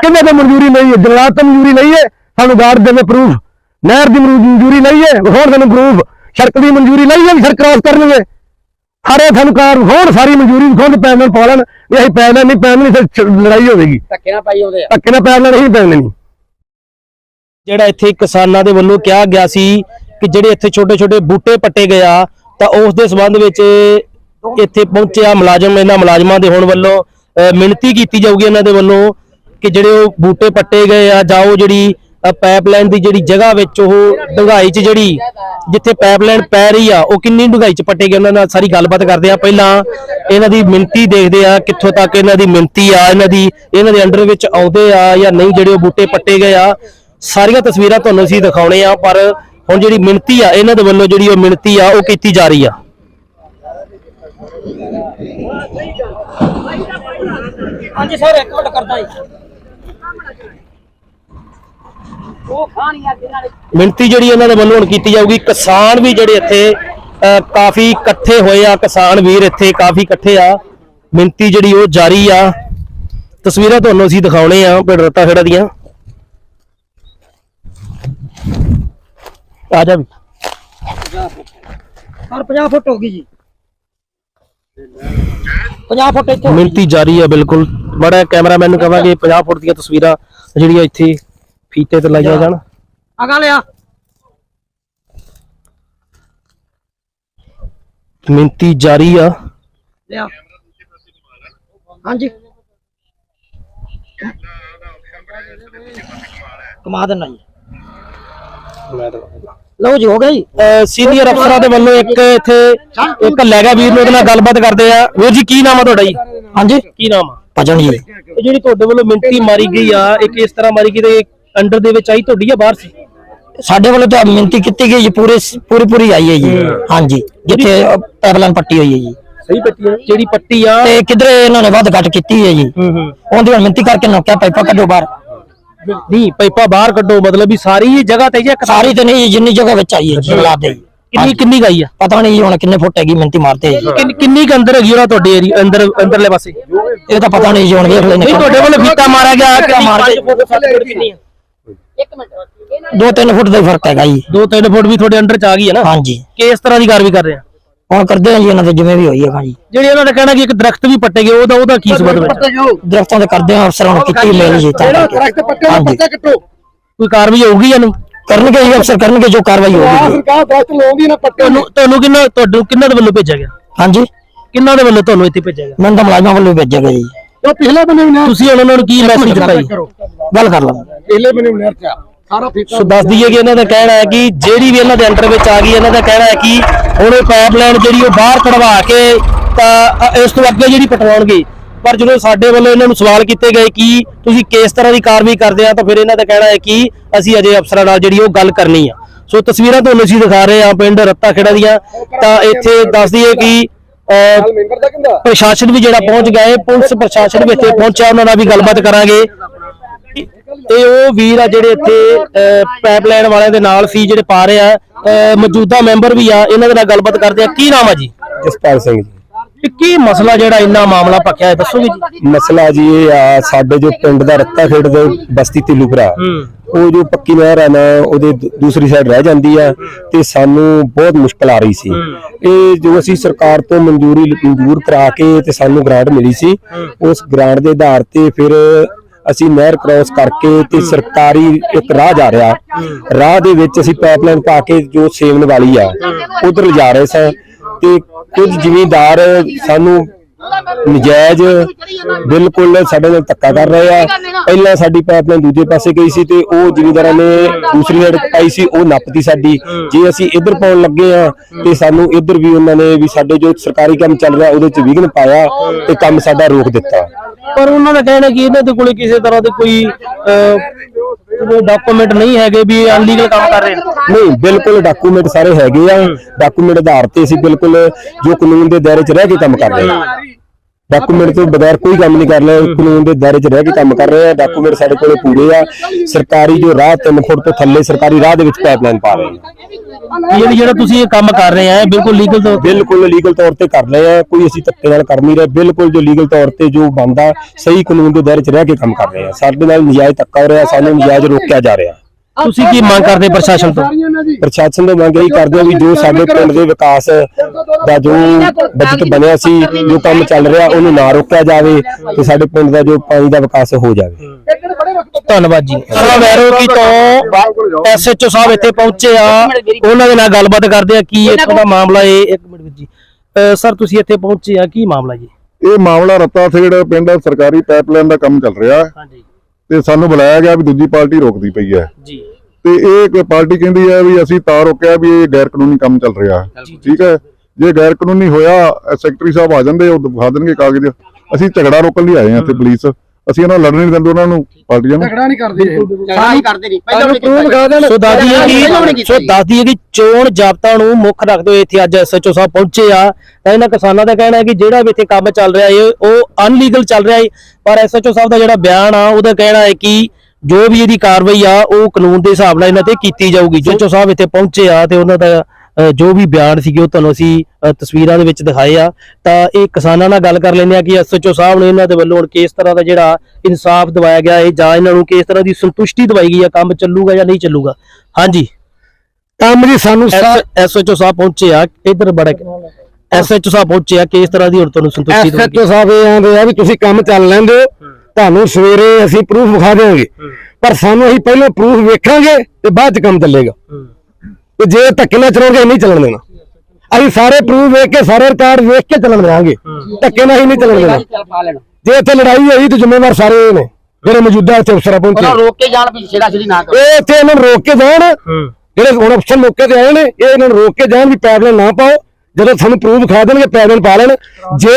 ਕਿੰਨੇ ਤੇ ਮਨਜ਼ੂਰੀ ਲਈ ਹੈ? ਜੰਗਲਾਤ ਤੋਂ ਮਨਜ਼ੂਰੀ ਲਈ ਹੈ? ਸਾਨੂੰ ਗਾਰਡ ਦੇਵੇ ਪ੍ਰੂਫ ਨਹਿਰ ਦੀ ਮਨਜ਼ੂ- ਮਨਜ਼ੂਰੀ ਲਈ ਹੈ? ਹੋਰ ਸਾਨੂੰ ਪ੍ਰੂਫ ਸੜਕ ਦੀ ਮਨਜ਼ੂਰੀ ਲਈ ਹੈ ਵੀ ਸੜਕ ਕ੍ਰਾਸ ਕਰਨਗੇ? ਸਾਰੇ ਸਾਨੂੰ ਕਾਰ ਹੋਰ ਸਾਰੀ ਮਨਜ਼ੂਰੀ ਖੁਦ ਪੈਪਲਾਈਨ ਪਾ ਲੈਣ ਵੀ ਅਸੀਂ ਪੈਪਲਾਈਨ ਨਹੀਂ ਫਿਰ ਛ- ਲੜਾਈ ਹੋਵੇਗੀ। ਧੱਕੇ ਨਾਲ ਪਾਈ ਆਉਂਦੇ ਆ। ਧੱਕੇ ਨਾਲ ਪੈਪਲਾਈਨ ਨਹੀਂ ਪੈਪਲਾਈਨ ਨਹੀਂ। ਜਿਹੜਾ ਇੱਥੇ ਕਿਸਾਨਾਂ ਦੇ ਵੱਲੋਂ ਕਿਹਾ ਗਿਆ ਸੀ ਕਿ ਜਿਹੜੇ ਇੱਥੇ ਛੋਟੇ ਛੋਟੇ ਬੂਟੇ ਪੱਟੇ ਗਿਆ ਤਾਂ ਉਸ ਦੇ ਸੰਬੰਧ ਵਿੱਚ ਇੱਥੇ ਪਹੁੰਚਿਆ ਮੁਲਾਜ਼ਮ ਇਹਨਾਂ ਮੁਲਾਜ਼ਮਾਂ ਦੇ ਹੋਣ ਵੱਲੋਂ ਅਹ, ਮਿਹਨਤੀ ਕੀਤੀ ਜਾਊਗੀ ਇਹਨਾਂ ਦੇ ਵੱਲੋਂ ਕਿ ਜਿਹੜੇ ਉਹ ਬੂਟੇ ਪੱਟੇ ਗਏ ਆ ਜਾਂ ਉਹ ਜਿਹੜੀ ਪਾਈਪਲਾਈਨ ਦੀ ਜਿਹੜੀ ਜਗ੍ਹਾ ਵਿੱਚ ਉਹ ਡੂੰਘਾਈ 'ਚ ਜਿਹੜੀ ਜਿੱਥੇ ਪਾਈਪਲਾਈਨ ਪੈ ਰਹੀ ਆ ਉਹ ਕਿੰਨੀ ਡੂੰਘਾਈ 'ਚ ਪੱਟੇ ਗਏ ਉਹਨਾਂ ਨਾਲ ਸਾਰੀ ਗੱਲਬਾਤ ਕਰਦੇ ਆ। ਪਹਿਲਾਂ ਇਹਨਾਂ ਦੀ ਮਿਹਨਤੀ ਦੇਖਦੇ ਆ ਕਿੱਥੋਂ ਤੱਕ ਇਹਨਾਂ ਦੀ ਮਿਹਨਤੀ ਆ ਇਹਨਾਂ ਦੀ ਇਹਨਾਂ ਦੇ ਅੰਡਰ ਵਿੱਚ ਆਉਂਦੇ ਆ ਜਾਂ ਨਹੀਂ ਜਿਹੜੇ ਉਹ ਬੂਟੇ ਪੱਟੇ ਗਏ ਆ। ਸਾਰੀਆਂ ਤਸਵੀਰਾਂ ਤੁਹਾਨੂੰ ਅਸੀਂ ਦਿਖਾਉਣੇ ਆ ਪਰ ਹੁਣ ਜਿਹੜੀ ਮਿਹਨਤੀ ਆ ਇਹਨਾਂ ਦੇ ਵੱਲੋਂ ਜਿਹੜੀ ਉਹ ਮਿਹਨਤੀ ਆ ਉਹ ਕੀਤੀ ਜਾ ਰਹੀ ਆ। ਹਾਂਜੀ ਸਰ ਇੱਕ ਮਿੰਟ ਕਰਦਾ ਜੀ। ਮਿਹਨਤੀ ਜਿਹੜੀ ਇਹਨਾਂ ਦੇ ਵੱਲੋਂ ਹੁਣ ਕੀਤੀ ਜਾਊਗੀ ਕਿਸਾਨ ਵੀ ਜਿਹੜੇ ਇੱਥੇ ਕਾਫੀ ਇਕੱਠੇ ਹੋਏ ਆ ਕਿਸਾਨ ਵੀਰ ਇੱਥੇ ਕਾਫੀ ਇਕੱਠੇ ਆ। ਮਿਹਨਤੀ ਜਿਹੜੀ ਉਹ ਜਾਰੀ ਆ। ਤਸਵੀਰਾਂ ਤੁਹਾਨੂੰ ਅਸੀਂ ਦਿਖਾਉਣੇ ਆ ਪਿੰਡ ਰੱਤਾ ਖੇੜਾ ਦੀਆਂ। ਆ ਜਾ ਵੀ। ਸਰ 50 ਫੁੱਟ ਹੋ ਗਈ ਜੀ। 50 ਫੁੱਟ ਇੱਥੇ ਮਿਹਨਤੀ ਜਾਰੀ ਆ ਬਿਲਕੁਲ। ਬੜਾ ਕੈਮਰਾਮੈਨ ਨੂੰ ਕਹਾਂਗੇ 50 ਫੁੱਟ ਦੀਆਂ ਤਸਵੀਰਾਂ ਜਿਹੜੀਆਂ ਇੱਥੇ ਫੀਤੇ ਤੇ ਲਾਈਆਂ ਜਾਣ। ਅਗਾ ਲਿਆ। ਮਿਹਨਤੀ ਜਾਰੀ ਆ। ਲਿਆ। ਹਾਂਜੀ। ਕਮਾ ਦੇਣਾ ਜੀ। ਲਓ ਜੀ ਹੋ ਗਿਆ ਜੀ। ਸੀਨੀਅਰ ਅਫਸਰਾਂ ਦੇ ਵੱਲੋਂ ਇੱਕ ਇੱਥੇ ਇੱਕ ਲੈਗਾ ਵੀਰ ਨੂੰ ਉਹਦੇ ਨਾਲ ਗੱਲਬਾਤ ਕਰਦੇ ਆ। ਵੀਰ ਜੀ ਕੀ ਨਾਮ ਆ ਤੁਹਾਡਾ ਜੀ? ਹਾਂਜੀ? ਕੀ ਨਾਮ ਆ? ਭਜਨ ਜੀ। ਇਹ ਜਿਹੜੀ ਤੁਹਾਡੇ ਵੱਲੋਂ ਮਿੰਤੀ ਮਾਰੀ ਗਈ ਆ ਇਹ ਕਿਸ ਤਰ੍ਹਾਂ ਮਾਰੀ ਗਈ ਤੇ ਅੰਡਰ ਦੇ ਵਿੱਚ ਆਈ ਤੁਹਾਡੀ ਆ ਬਾਹਰ ਸੀ? ਸਾਡੇ ਵੱਲੋਂ ਤਾਂ ਮਿਹਨਤੀ ਕੀਤੀ ਗਈ ਜੀ ਪੂਰੇ ਪੂਰੀ ਪੂਰੀ ਆਈ ਹੈ ਜੀ। ਹਾਂਜੀ ਜਿੱਥੇ ਪੈਪਲਾਈਨ ਪੱਟੀ ਹੋਈ ਹੈ ਜੀ। ਸਹੀ ਪੱਟੀ ਆ। ਜਿਹੜੀ ਪੱਟੀ ਆ। ਤੇ ਕਿਧਰੇ ਇਹਨਾਂ ਨੇ ਵੱਧ ਘੱਟ ਕੀਤੀ ਹੈ ਜੀ। ਹੂੰ ਹੂੰ। ਉਹਦੀ ਮਿਹਨਤੀ ਕਰਕੇ ਨੋਕਿਆ ਪਾਈਪਾਂ ਕੱਢੋ ਬਾਹਰ। ਨਹੀਂ ਪਾਈਪਾਂ ਬਾਹਰ ਕੱਢੋ ਮਤਲਬ ਵੀ ਸਾਰੀ ਹੀ ਜਗ੍ਹਾ ਤੇ ਜੇ ਸਾਰੀ ਤੇ ਨਹੀਂ ਜੀ, ਜਿੰਨੀ ਜਗ੍ਹਾ ਵਿੱਚ ਆਈ ਹੈ ਦੇ। ਕਿੰਨੀ ਕਿੰਨੀ ਗਈ ਆ ਪਤਾ ਨਹੀਂ ਜੀ ਹੁਣ ਕਿੰਨੇ ਫੁੱਟ ਹੈਗੀ ਮਿਹਨਤੀ ਮਾਰਤੇ ਜੀ। ਕਿੰਨ- ਕਿੰਨੀ ਕੁ ਅੰਦਰ ਹੈਗੀ ਉਹਨਾਂ ਤੁਹਾਡੇ ਏਰੀਆ ਅੰਦਰ ਅੰਦਰਲੇ ਪਾਸੇ? ਇਹ ਤਾਂ ਪਤਾ ਨਹੀਂ ਜੀ ਹੁਣ ਵੇਖ ਲੈਣੇ ਨਹੀਂ ਤੁਹਾਡੇ ਵੱਲੋਂ ਫੀਤਾ ਮਾਰਿਆ ਗਿਆ ਕਿੰਨੀ ਮਾਰ ਕੇ- 5 ਫੁੱਟ 7 ਫੁੱਟ ਕਿੰਨੀ ਆ ਦੋ ਤਿੰਨ ਫੁੱਟ ਦਾ ਹੀ ਫ਼ਰਕ ਹੈਗਾ ਜੀ। 2-3 ਫੁੱਟ ਵੀ ਤੁਹਾਡੇ ਅੰਡਰ ਚ ਆ ਗਈ ਹੈ ਨਾ? ਹਾਂਜੀ। ਕਿਸ ਤਰ੍ਹਾਂ ਦੀ ਕਾਰਵਾਈ ਕਰ ਰਹੇ ਆ? ਹੁਣ ਕਰਦੇ ਹਾਂ ਜੀ ਇਹਨਾਂ ਦੇ ਜਿਵੇਂ ਵੀ ਹੋਈ ਹੈਗਾ ਜੀ ਜਿਹੜੀ ਇਹਨਾਂ ਦਾ ਕਹਿਣਾ ਕਿ ਇੱਕ ਦਰਖਤ ਵੀ ਪੱਟੇ ਗਏ ਉਹਦਾ ਉਹਦਾ ਕੀ ਸਬੰਧ ਵਿੱਚ? ਦਰਖਤਾਂ ਦੇ ਕਰਦੇ ਹਾਂ ਅਫਸਰਾਂ ਨੂੰ ਕੀਤੀ ਮੇਲ ਜੀ ਤਾਂ ਕਰਕੇ। ਹਾਂਜੀ। ਕੋਈ ਕਾਰਵਾਈ ਹੋਊਗੀ ਜਾਂ ਨਹੀਂ? ਕਰਨਗੇ ਜੀ ਅਫਸਰ ਕਰਨਗੇ ਜੋ ਕਾਰਵਾਈ ਹੋਊਗੀ। ਸਰਕਾਰ ਦਰਖਤ ਲਾਉਂਦੀ ਨਾ ਪੱਟੇ ਤੁਹਾਨੂੰ ਤੁਹਾਨੂੰ ਕਿੰਨਾ ਤੁਹਾਨੂੰ ਕਿੰਨਾ ਦੇ ਵੱਲੋਂ ਭੇਜਿਆ ਗਿਆ? ਹਾਂਜੀ। ਕਿੰਨਾ ਦੇ ਵੱਲੋਂ ਤੁਹਾਨੂੰ ਇੱਥੇ ਭੇਜਿਆ ਗਿਆ? ਮੈਨੂੰ ਤਾਂ ਮੁਲਾਜ਼ਮਾਂ ਵੱਲੋਂ ਭੇਜਿਆ ਗਿਆ ਜੀ। ਉਹ ਪਿਛਲੇ ਬੰਨੇ ਵੀ ਨਹਿਰ ਤੁਸੀਂ ਉਹਨਾਂ ਨੂੰ ਕੀ ਮੈਸੇਜ ਦਿੱਤਾ ਜੀ? ਗੱਲ ਕਰ ਲਵਾਂਗੇ ਪਿਛਲੇ ਬੰਨੇ ਵੀ ਫੀਤਾ ਸੋ ਦੱਸ ਦਈਏ ਕਿ ਇਹਨਾਂ ਦਾ ਕਹਿਣਾ ਹੈ ਕਿ ਜਿਹੜੀ ਵੀ ਇਹਨਾਂ ਦੇ ਅੰਡਰ ਵਿੱਚ ਆ ਗਈ ਇਹਨਾਂ ਦਾ ਕਹਿਣਾ ਹੈ ਕਿ ਹੁਣ ਇਹ ਪਾਈਪਲਾਈਨ ਜਿਹੜੀ ਉਹ ਬਾਹਰ ਕਢਵਾ ਕੇ ਤਾਂ ਇਸ ਤੋਂ ਅੱਗੇ ਜਿਹੜੀ ਪਟਵਾਉਣਗੇ। ਪਰ ਜਦੋਂ ਸਾਡੇ ਵੱਲੋਂ ਇਹਨਾਂ ਨੂੰ ਸਵਾਲ ਕੀਤੇ ਗਏ ਕਿ ਤੁਸੀਂ ਕਿਸ ਤਰ੍ਹਾਂ ਦੀ ਕਾਰਵਾਈ ਕਰਦੇ ਆ ਤਾਂ ਫਿਰ ਇਹਨਾਂ ਦਾ ਕਹਿਣਾ ਹੈ ਕਿ ਅਸੀਂ ਅਜੇ ਅਫਸਰਾਂ ਨਾਲ ਜਿਹੜੀ ਉਹ ਗੱਲ ਕਰਨੀ ਆ। ਸੋ ਤਸਵੀਰਾਂ ਤੁਹਾਨੂੰ ਅਸੀਂ ਦਿਖਾ ਰਹੇ ਹਾਂ ਪਿੰਡ ਰੱਤਾ ਖੇੜਾ ਦੀਆਂ। ਤਾਂ ਇੱਥੇ ਦੱਸ ਦਈਏ ਕਿ ਪ੍ਰਸ਼ਾਸਨ ਵੀ ਜਿਹੜਾ ਪਹੁੰਚ ਗਿਆ ਹੈ ਪੁਲਿਸ ਪ੍ਰਸ਼ਾਸਨ ਵੀ ਇੱਥੇ ਪਹੁੰਚਿਆ ਉਹਨਾਂ ਨਾਲ ਵੀ ਗੱਲਬਾਤ ਕਰਾਂਗੇ। ਤੇ ਉਹ ਵੀਰ ਆ ਜਿਹੜੇ ਇੱਥੇ ਪਾਈਪਲਾਈਨ ਵਾਲਿਆਂ ਦੇ ਨਾਲ ਸੀ ਜਿਹੜੇ ਪਾ ਰਹੇ ਆ ਮੌਜੂਦਾ ਮੈਂਬਰ ਵੀ ਆ ਇਹਨਾਂ ਦੇ ਨਾਲ ਗੱਲਬਾਤ ਕਰਦੇ ਆ। ਕੀ ਨਾਮ ਆ ਜੀ? ਜਸਪਾਲ ਸਿੰਘ ਜੀ। ਕੀ ਮਸਲਾ ਜਿਹੜਾ ਇੰਨਾ ਮਾਮਲਾ ਪੱਕਿਆ ਹੈ ਦੱਸੋਗੇ ਜੀ? ਮਸਲਾ ਜੀ ਇਹ ਆ ਸਾਡੇ ਜੋ ਪਿੰਡ ਦਾ ਰੱਤਾ ਖੇਡ ਦੇ ਬਸਤੀ ਤਿੱਲੂਪੁਰਾ ਉਹ ਜੋ ਪੱਕੀ ਨਹਿਰ ਆ ਨਾ ਉਹਦੇ ਦੂਸਰੀ ਸਾਈਡ ਰਹਿ ਜਾਂਦੀ ਆ ਤੇ ਸਾਨੂੰ ਬਹੁਤ ਮੁਸ਼ਕਲ ਆ ਰਹੀ ਸੀ। ਇਹ ਜੋ ਅਸੀਂ ਸਰਕਾਰ ਤੋਂ ਮਨਜ਼ੂਰੀ ਮਨਜ਼ੂਰ ਕਰਾ ਕੇ ਤੇ ਸਾਨੂੰ ਗ੍ਰਾਂਟ ਮਿਲੀ ਸੀ ਉਸ ਗ੍ਰਾਂਟ ਦੇ ਆਧਾਰ ਤੇ ਫਿਰ ਅਸੀਂ ਨਹਿਰ ਕ੍ਰਾਸ ਕਰਕੇ ਤੇ ਸਰਕਾਰੀ ਇੱਕ ਰਾਹ ਜਾ ਰਿਹਾ। ਰਾਹ ਦੇ ਵਿੱਚ ਅਸੀਂ ਪਾਈਪਲਾਈਨ ਪਾ ਕੇ ਜੋ ਸੇਵਨ ਵਾਲੀ ਆ ਉਧਰ ਲਿਜਾ ਰਹੇ ਸਾਂ ਤੇ ਕੁਝ ਜ਼ਿਮੀਂਦਾਰ ਸਾਨੂੰ ਨਜਾਇਜ਼ ਬਿਲਕੁਲ ਸਾਡੇ ਨਾਲ ਧੱਕਾ ਕਰ ਰਹੇ ਆ। ਪਹਿਲਾਂ ਸਾਡੀ ਪਾਈਪਲਾਈਨ ਦੂਜੇ ਪਾਸੇ ਗਈ ਸੀ ਤੇ ਉਹ ਜ਼ਿਮੀਂਦਾਰਾਂ ਨੇ ਦੂਸਰੀ ਸਾਈਡ ਪਾਈ ਸੀ, ਉਹ ਨੱਪਤੀ ਸਾਡੀ। ਜੇ ਅਸੀਂ ਇੱਧਰ ਪਾਉਣ ਲੱਗੇ ਆ ਤੇ ਸਾਨੂੰ ਇੱਧਰ ਵੀ ਉਹਨਾਂ ਨੇ ਵੀ ਸਾਡੇ ਜੋ ਸਰਕਾਰੀ ਕੰਮ ਚੱਲ ਰਿਹਾ ਉਹਦੇ ਚ ਵਿਘਨ ਪਾਇਆ ਤੇ ਕੰਮ ਸਾਡਾ ਰੋਕ ਦਿੱਤਾ। ਪਰ ਉਹਨਾਂ ਦਾ ਕਹਿਣਾ ਕਿ ਇਹਨਾਂ ਦੇ ਕੋਲੇ ਕਿਸੇ ਤਰ੍ਹਾਂ ਦੇ ਕੋਈ ਡਾਕੂਮੈਂਟ ਨਹੀਂ ਹੈਗੇ ਵੀ ਅਨਲੀਗਲ ਕੰਮ ਕਰ ਰਹੇ ਨੇ। ਨਹੀਂ, ਬਿਲਕੁਲ ਡਾਕੂਮੈਂਟ ਸਾਰੇ ਹੈਗੇ ਆ। ਡਾਕੂਮੈਂਟ ਆਧਾਰ ਤੇ ਅਸੀਂ ਬਿਲਕੁਲ ਜੋ ਕਾਨੂੰਨ ਦੇ ਦਾਇਰੇ 'ਚ ਰਹਿ ਕੇ ਕੰਮ ਕਰ ਰਹੇ ਹਾਂ। ਡਾਕੂਮੈਂਟ ਤੋਂ ਬਗੈਰ ਕੋਈ ਕੰਮ ਨਹੀਂ ਕਰ ਰਹੇ ਕਾਨੂੰਨ ਦੇ ਦਾਇਰੇ 'ਚ ਰਹਿ ਕੇ ਕੰਮ ਕਰ ਰਹੇ ਆ ਡਾਕੂਮੈਂਟ ਸਾਡੇ ਕੋਲੇ ਪੂਰੇ ਆ। ਸਰਕਾਰੀ ਜੋ ਰਾਹ 3 ਫੁੱਟ ਤੋਂ ਥੱਲੇ ਸਰਕਾਰੀ ਰਾਹ ਦੇ ਵਿੱਚ ਪਾਈਪਲਾਈਨ ਪਾ ਰਹੇ ਆ। ਇਹ ਜਿਹੜਾ ਤੁਸੀਂ ਇਹ ਕੰਮ ਕਰ ਰਹੇ ਆ ਬਿਲਕੁਲ ਲੀਗਲ ਤੋਂ ਬਿਲਕੁਲ ਲੀਗਲ ਤੌਰ ਤੇ ਕਰ ਰਹੇ ਆ ਕੋਈ ਅਸੀਂ ਧੱਕੇ ਨਾਲ ਕਰ ਨਹੀਂ ਰਹੇ ਬਿਲਕੁਲ ਜੋ ਲੀਗਲ ਤੌਰ ਤੇ ਜੋ ਬੰਦਾ ਸਹੀ ਕਾਨੂੰਨ ਦੇ ਦਾਇਰੇ 'ਚ ਰਹਿ ਕੇ ਕੰਮ ਕਰ ਰਹੇ ਆ। ਸਾਡੇ ਨਾਲ ਨਜਾਇਜ਼ ਧੱਕਾ ਹੋ ਰਿਹਾ ਸਾਨੂੰ ਨਜਾਇਜ਼ ਰੋਕਿਆ ਜਾ ਰਿਹਾ। ਤੁਸੀਂ ਕੀ ਮੰਗ ਕਰਦੇ ਪ੍ਰਸ਼ਾਸਨ ਤੋਂ? ਪ੍ਰਸ਼ਾਸਨ ਤੋਂ ਮੰਗ ਇਹੀ ਕਰਦੇ ਆ ਵੀ ਜੋ ਸਾਡੇ ਪਿੰਡ ਦੇ ਵਿਕਾਸ ਦਾ ਜੋ ਬਜਟ ਬਣਿਆ ਸੀ ਜੋ ਕੰਮ ਚੱਲ ਰਿਹਾ ਉਹਨੂੰ ਨਾ ਰੋਕਿਆ ਜਾਵੇ ਤੇ ਸਾਡੇ ਪਿੰਡ ਦਾ ਜੋ ਪਾਣੀ ਦਾ ਵਿਕਾਸ ਹੋ ਜਾਵੇ। ਧੰਨਵਾਦ ਜੀ। ਸਰ ਵੈਰੋਕੀ ਤੋਂ ਐਸਐਚਓ ਸਾਹਿਬ ਇੱਥੇ ਪਹੁੰਚੇ ਆ। ਉਹਨਾਂ ਦੇ ਨਾਲ ਗੱਲਬਾਤ ਕਰਦੇ ਆ। ਕੀ ਇੱਥੋਂ ਦਾ ਮਾਮਲਾ ਇਹ? ਇੱਕ ਮਿੰਟ ਵਿੱਚ ਜੀ। ਸਰ ਤੁਸੀਂ ਇੱਥੇ ਪਹੁੰਚੇ ਆ। ਕੀ ਮਾਮਲਾ ਜੀ? ਇਹ ਮਾਮਲਾ ਰੱਤਾ ਸੇੜ ਪਿੰਡ ਸਰਕਾਰੀ ਪਾਈਪਲਾਈਨ ਦਾ ਕੰਮ ਚੱਲ ਰਿਹਾ। ਹੈ ਹਾਂਜੀ। ਤੇ ਸਾਨੂੰ ਬੁਲਾਇਆ ਗਿਆ ਵੀ ਦੂਜੀ ਪਾਰਟੀ ਰੋਕਦੀ ਪਈ ਹੈ। ਜੀ। ਤੇ ਇਹ ਇੱਕ ਪਾਰਟੀ ਕਹਿੰਦੀ ਹੈ ਵੀ ਅਸੀਂ ਤਾਂ ਰੋਕਿਆ ਵੀ ਇਹ ਗੈਰ ਕਾਨੂੰਨੀ ਕੰਮ ਚੱਲ ਰਿਹਾ। ਹੈ ਠੀਕ ਹੈ? ਜੇ ਗੈਰ ਕਾਨੂੰਨੀ ਹੋਇਆ ਸੈਕਟਰੀ ਸਾਹਿਬ ਆ ਜਾਂਦੇ ਉਹ ਦਿਖਾ ਦੇਣਗੇ ਕਾਗਜ਼। ਅਸੀਂ ਝਗੜਾ ਰੋਕਣ ਲਈ ਆਏ ਹਾਂ ਇੱਥੇ ਪੁਲਿਸ। ਅਸੀਂ ਇਹਨਾਂ ਨਾਲ ਲੜਨ ਨਹੀਂ ਦਿੰਦੇ ਉਹਨਾਂ ਨੂੰ ਪਾਰਟੀਆਂ ਨੂੰ। ਝਗੜਾ ਨਹੀਂ ਕਰਦੇ ਝਗੜਾ ਨਹੀਂ ਕਰਦੇ ਨਹੀਂ ਪਹਿਲਾਂ ਸੋ ਦੱਸਦੀ ਹੈ ਕਿ ਸੋ ਦੱਸਦੀ ਹੈ ਕਿ ਚੋਣ ਜਾਬਤਾ ਨੂੰ ਮੁੱਖ ਰੱਖਦੇ ਹੋਏ ਇੱਥੇ ਅੱਜ ਐਸਐਚਓ ਸਾਹਿਬ ਪਹੁੰਚੇ ਆ। ਤਾਂ ਇਹਨਾਂ ਕਿਸਾਨਾਂ ਦਾ ਕਹਿਣਾ ਹੈ ਕਿ ਜਿਹੜਾ ਵੀ ਇੱਥੇ ਕੰਮ ਚੱਲ ਰਿਹਾ ਹੈ ਉਹ ਅਨਲੀਗਲ ਚੱਲ ਰਿਹਾ ਹੈ। ਪਰ ਐਸਐਚਓ ਸਾਹਿਬ ਦਾ ਜਿਹੜਾ ਬਿਆਨ ਆ ਉਹਦਾ ਕਹਿਣਾ ਹੈ ਕਿ ਜੋ ਵੀ ਇਹਦੀ ਕਾਰਵਾਈ ਆ ਉਹ ਕਾਨੂੰਨ ਦੇ ਹਿਸਾਬ ਨਾਲ ਇਹਨਾਂ ਤੇ ਕੀਤੀ ਜਾਊਗੀ। ਐਸਐਚਓ ਸਾਹਿਬ ਇੱਥੇ ਪਹੁੰਚੇ ਆ ਤੇ ਉਹਨਾਂ ਦਾ ਅ, ਜੋ ਵੀ ਬਿਆਨ ਸੀਗੇ ਉਹ ਤੁਹਾਨੂੰ ਅਸੀਂ ਅ, ਤਸਵੀਰਾਂ ਦੇ ਵਿੱਚ ਦਿਖਾਏ ਆ। ਤਾਂ ਇਹ ਕਿਸਾਨਾਂ ਨਾਲ ਗੱਲ ਕਰ ਲੈਂਦੇ ਆ ਕਿ ਐਸਐਚਓ ਸਾਹਿਬ ਨੇ ਇਹਨਾਂ ਦੇ ਵੱਲੋਂ ਹੁਣ ਕਿਸ ਤਰ੍ਹਾਂ ਦਾ ਜਿਹੜਾ ਇਨਸਾਫ ਦਿਵਾਇਆ ਗਿਆ ਹੈ ਜਾਂ ਇਹਨਾਂ ਨੂੰ ਕਿਸ ਤਰ੍ਹਾਂ ਦੀ ਸੰਤੁਸ਼ਟੀ ਦਵਾਈ ਗਈ ਆ ਕੰਮ ਚੱਲੂਗਾ ਜਾਂ ਨਹੀਂ ਚੱਲੂਗਾ। ਹਾਂਜੀ। ਕੰਮ ਜੀ ਸਾਨੂੰ ਐਸਐਚਓ ਸਾਹਿਬ ਪਹੁੰਚੇ ਆ ਇਧਰ ਬੜਾ ਐਸਐਚਓ ਸਾਹਿਬ ਪਹੁੰਚੇ ਆ ਕਿਸ ਤਰ੍ਹਾਂ ਦੀ ਹੁਣ ਤੁਹਾਨੂੰ ਸੰਤੁਸ਼ਟੀ ਦਵਾਈ ਐਸਐਚਓ ਸਾਹਿਬ ਇਹ ਆਂਦੇ ਆ ਵੀ ਤੁਸੀਂ ਕੰਮ ਚੱਲ ਲੈਂਦੇ ਹੋ। ਤੁਹਾਨੂੰ ਸਵੇਰੇ ਅਸੀਂ ਪ੍ਰੂਫ ਵਿਖਾ ਦੇਵਾਂਗੇ ਪਰ ਸਾਨੂੰ ਅਸੀਂ ਪਹਿਲਾਂ ਪ੍ਰੂਫ ਵੇਖਾਂਗੇ ਤੇ ਬਾਅਦ ਚ ਕੰਮ ਚੱਲੇਗਾ। ਤੇ ਜੇ ਧੱਕੇ ਨਾਲ ਚਲਾਉਂਗੇ ਨਹੀਂ ਚੱਲਣ ਦੇਣਾ। ਅਸੀਂ ਸਾਰੇ ਪ੍ਰੂਫ ਵੇਖ ਕੇ ਸਾਰੇ ਰਿਕਾਰਡ ਵੇਖ ਕੇ ਚੱਲਣ ਦੇਵਾਂਗੇ। ਧੱਕੇ ਨਾਲ ਹੀ ਨਹੀਂ ਚੱਲਣ ਦੇਣਾ। ਜੇ ਇੱਥੇ ਲੜਾਈ ਹੋਈ ਤੇ ਜ਼ਿੰਮੇਵਾਰ ਸਾਰੇ ਇਹ ਨੇ ਜਿਹੜੇ ਮੌਜੂਦਾ ਇੱਥੇ ਅਫਸਰ ਉਹਨਾਂ ਪਹੁੰਚੇ ਰੋਕ ਕੇ ਜਾਣ ਵੀ ਛੇੜਾ ਛੇੜੀ ਨਾ ਕਰੋ। ਇਹ ਇੱਥੇ ਇਹਨਾਂ ਨੂੰ ਰੋਕ ਕੇ ਜਾਣ। ਜਿਹੜੇ ਹੁਣ ਅਫਸਰ ਮੌਕੇ ਤੇ ਆਏ ਨੇ ਇਹ ਇਹਨਾਂ ਨੂੰ ਰੋਕ ਕੇ ਜਾਣ ਵੀ ਪੈਦਲ ਨਾ ਪਾਓ। ਜਦੋਂ ਸਾਨੂੰ ਪ੍ਰੂਫ ਖਾ ਦੇਣਗੇ ਪੈਦਲ ਪਾ ਲੈਣ। ਜੇ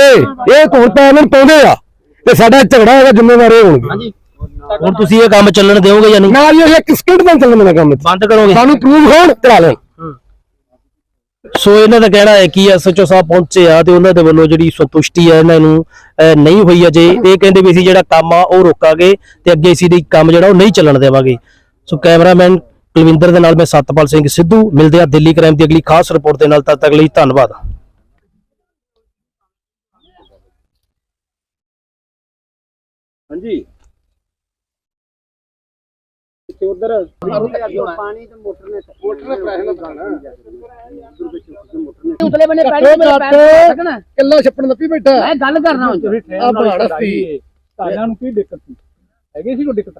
ਇਹ ਕੋਲ ਪੈਦਲ ਪਾਉਂਦੇ ਆ ਤੇ ਸਾਡਾ ਝਗੜਾ ਹੋਗਾ ਜ਼ਿੰਮੇਵਾਰ ਇਹ ਹੋਣਗੇ ਹੁਣ ਤੁਸੀਂ ਇਹ ਕੰਮ ਚੱਲਣ ਦਿਓਗੇ ਜਾਂ ਨਹੀਂ? ਨਾ ਜੀ ਇਹ ਇੱਕ ਸਕਿੰਟ ਦਾ ਚੱਲਣ ਦੇਣਾ ਕੰਮ ਇੱਥੇ। ਬੰਦ ਕਰੋਗੇ? ਸਾਨੂੰ ਪ੍ਰੂਫ ਹੋਣ ਚਲਾ ਲੈਣ। ਸੋ ਇਹਨਾਂ ਦਾ ਕਹਿਣਾ ਹੈ ਕਿ ਐਸਐਚਓ ਸਾਹਿਬ ਪਹੁੰਚੇ ਆ ਤੇ ਉਹਨਾਂ ਦੇ ਵੱਲੋਂ ਜਿਹੜੀ ਸੰਤੁਸ਼ਟੀ ਹੈ ਇਹਨਾਂ ਨੂੰ ਅਹ, ਨਹੀਂ ਹੋਈ ਅਜੇ। ਇਹ ਕਹਿੰਦੇ ਵੀ ਅਸੀਂ ਜਿਹੜਾ ਕੰਮ ਆ ਉਹ ਰੋਕਾਂਗੇ ਤੇ ਅੱਗੇ ਅਸੀਂ ਦੀ ਕੰਮ ਜਿਹੜਾ ਉਹ ਨਹੀਂ ਚੱਲਣ ਦੇਵਾਂਗੇ। ਸੋ ਕੈਮਰਾਮੈਨ ਕੁਲਵਿੰਦਰ ਦੇ ਨਾਲ ਮੈਂ ਸਤਪਾਲ ਸਿੰਘ ਸਿੱਧੂ। ਮਿਲਦੇ ਆ ਦਿੱਲੀ ਕ੍ਰਾਈਮ ਦੀ ਅਗਲੀ ਖਾਸ ਰਿਪੋਰਟ ਦੇ ਨਾਲ ਤਦ ਤੱਕ ਲਈ ਧੰਨਵਾਦ। ਹਾਂਜੀ। ਇੱਥੇ ਉਧਰ ਉਤਲੇ ਬੰਨੇ ਮੇਰੇ ਪੈਰ ਸਕਣਾ ਕਿੱਲਾ ਛੱਪਣ ਦੱਪੀ ਬੈਠਾ। ਮੈਂ ਗੱਲ ਕਰਨਾ ਹੁਣ। ਆ ਬਣਾੜਾ ਸੀ ਤਾਇਆਂ ਨੂੰ ਕੀ ਦਿੱਕਤ ਸੀ? ਹੈਗੀ ਸੀ ਕੋਈ ਦਿੱਕਤ?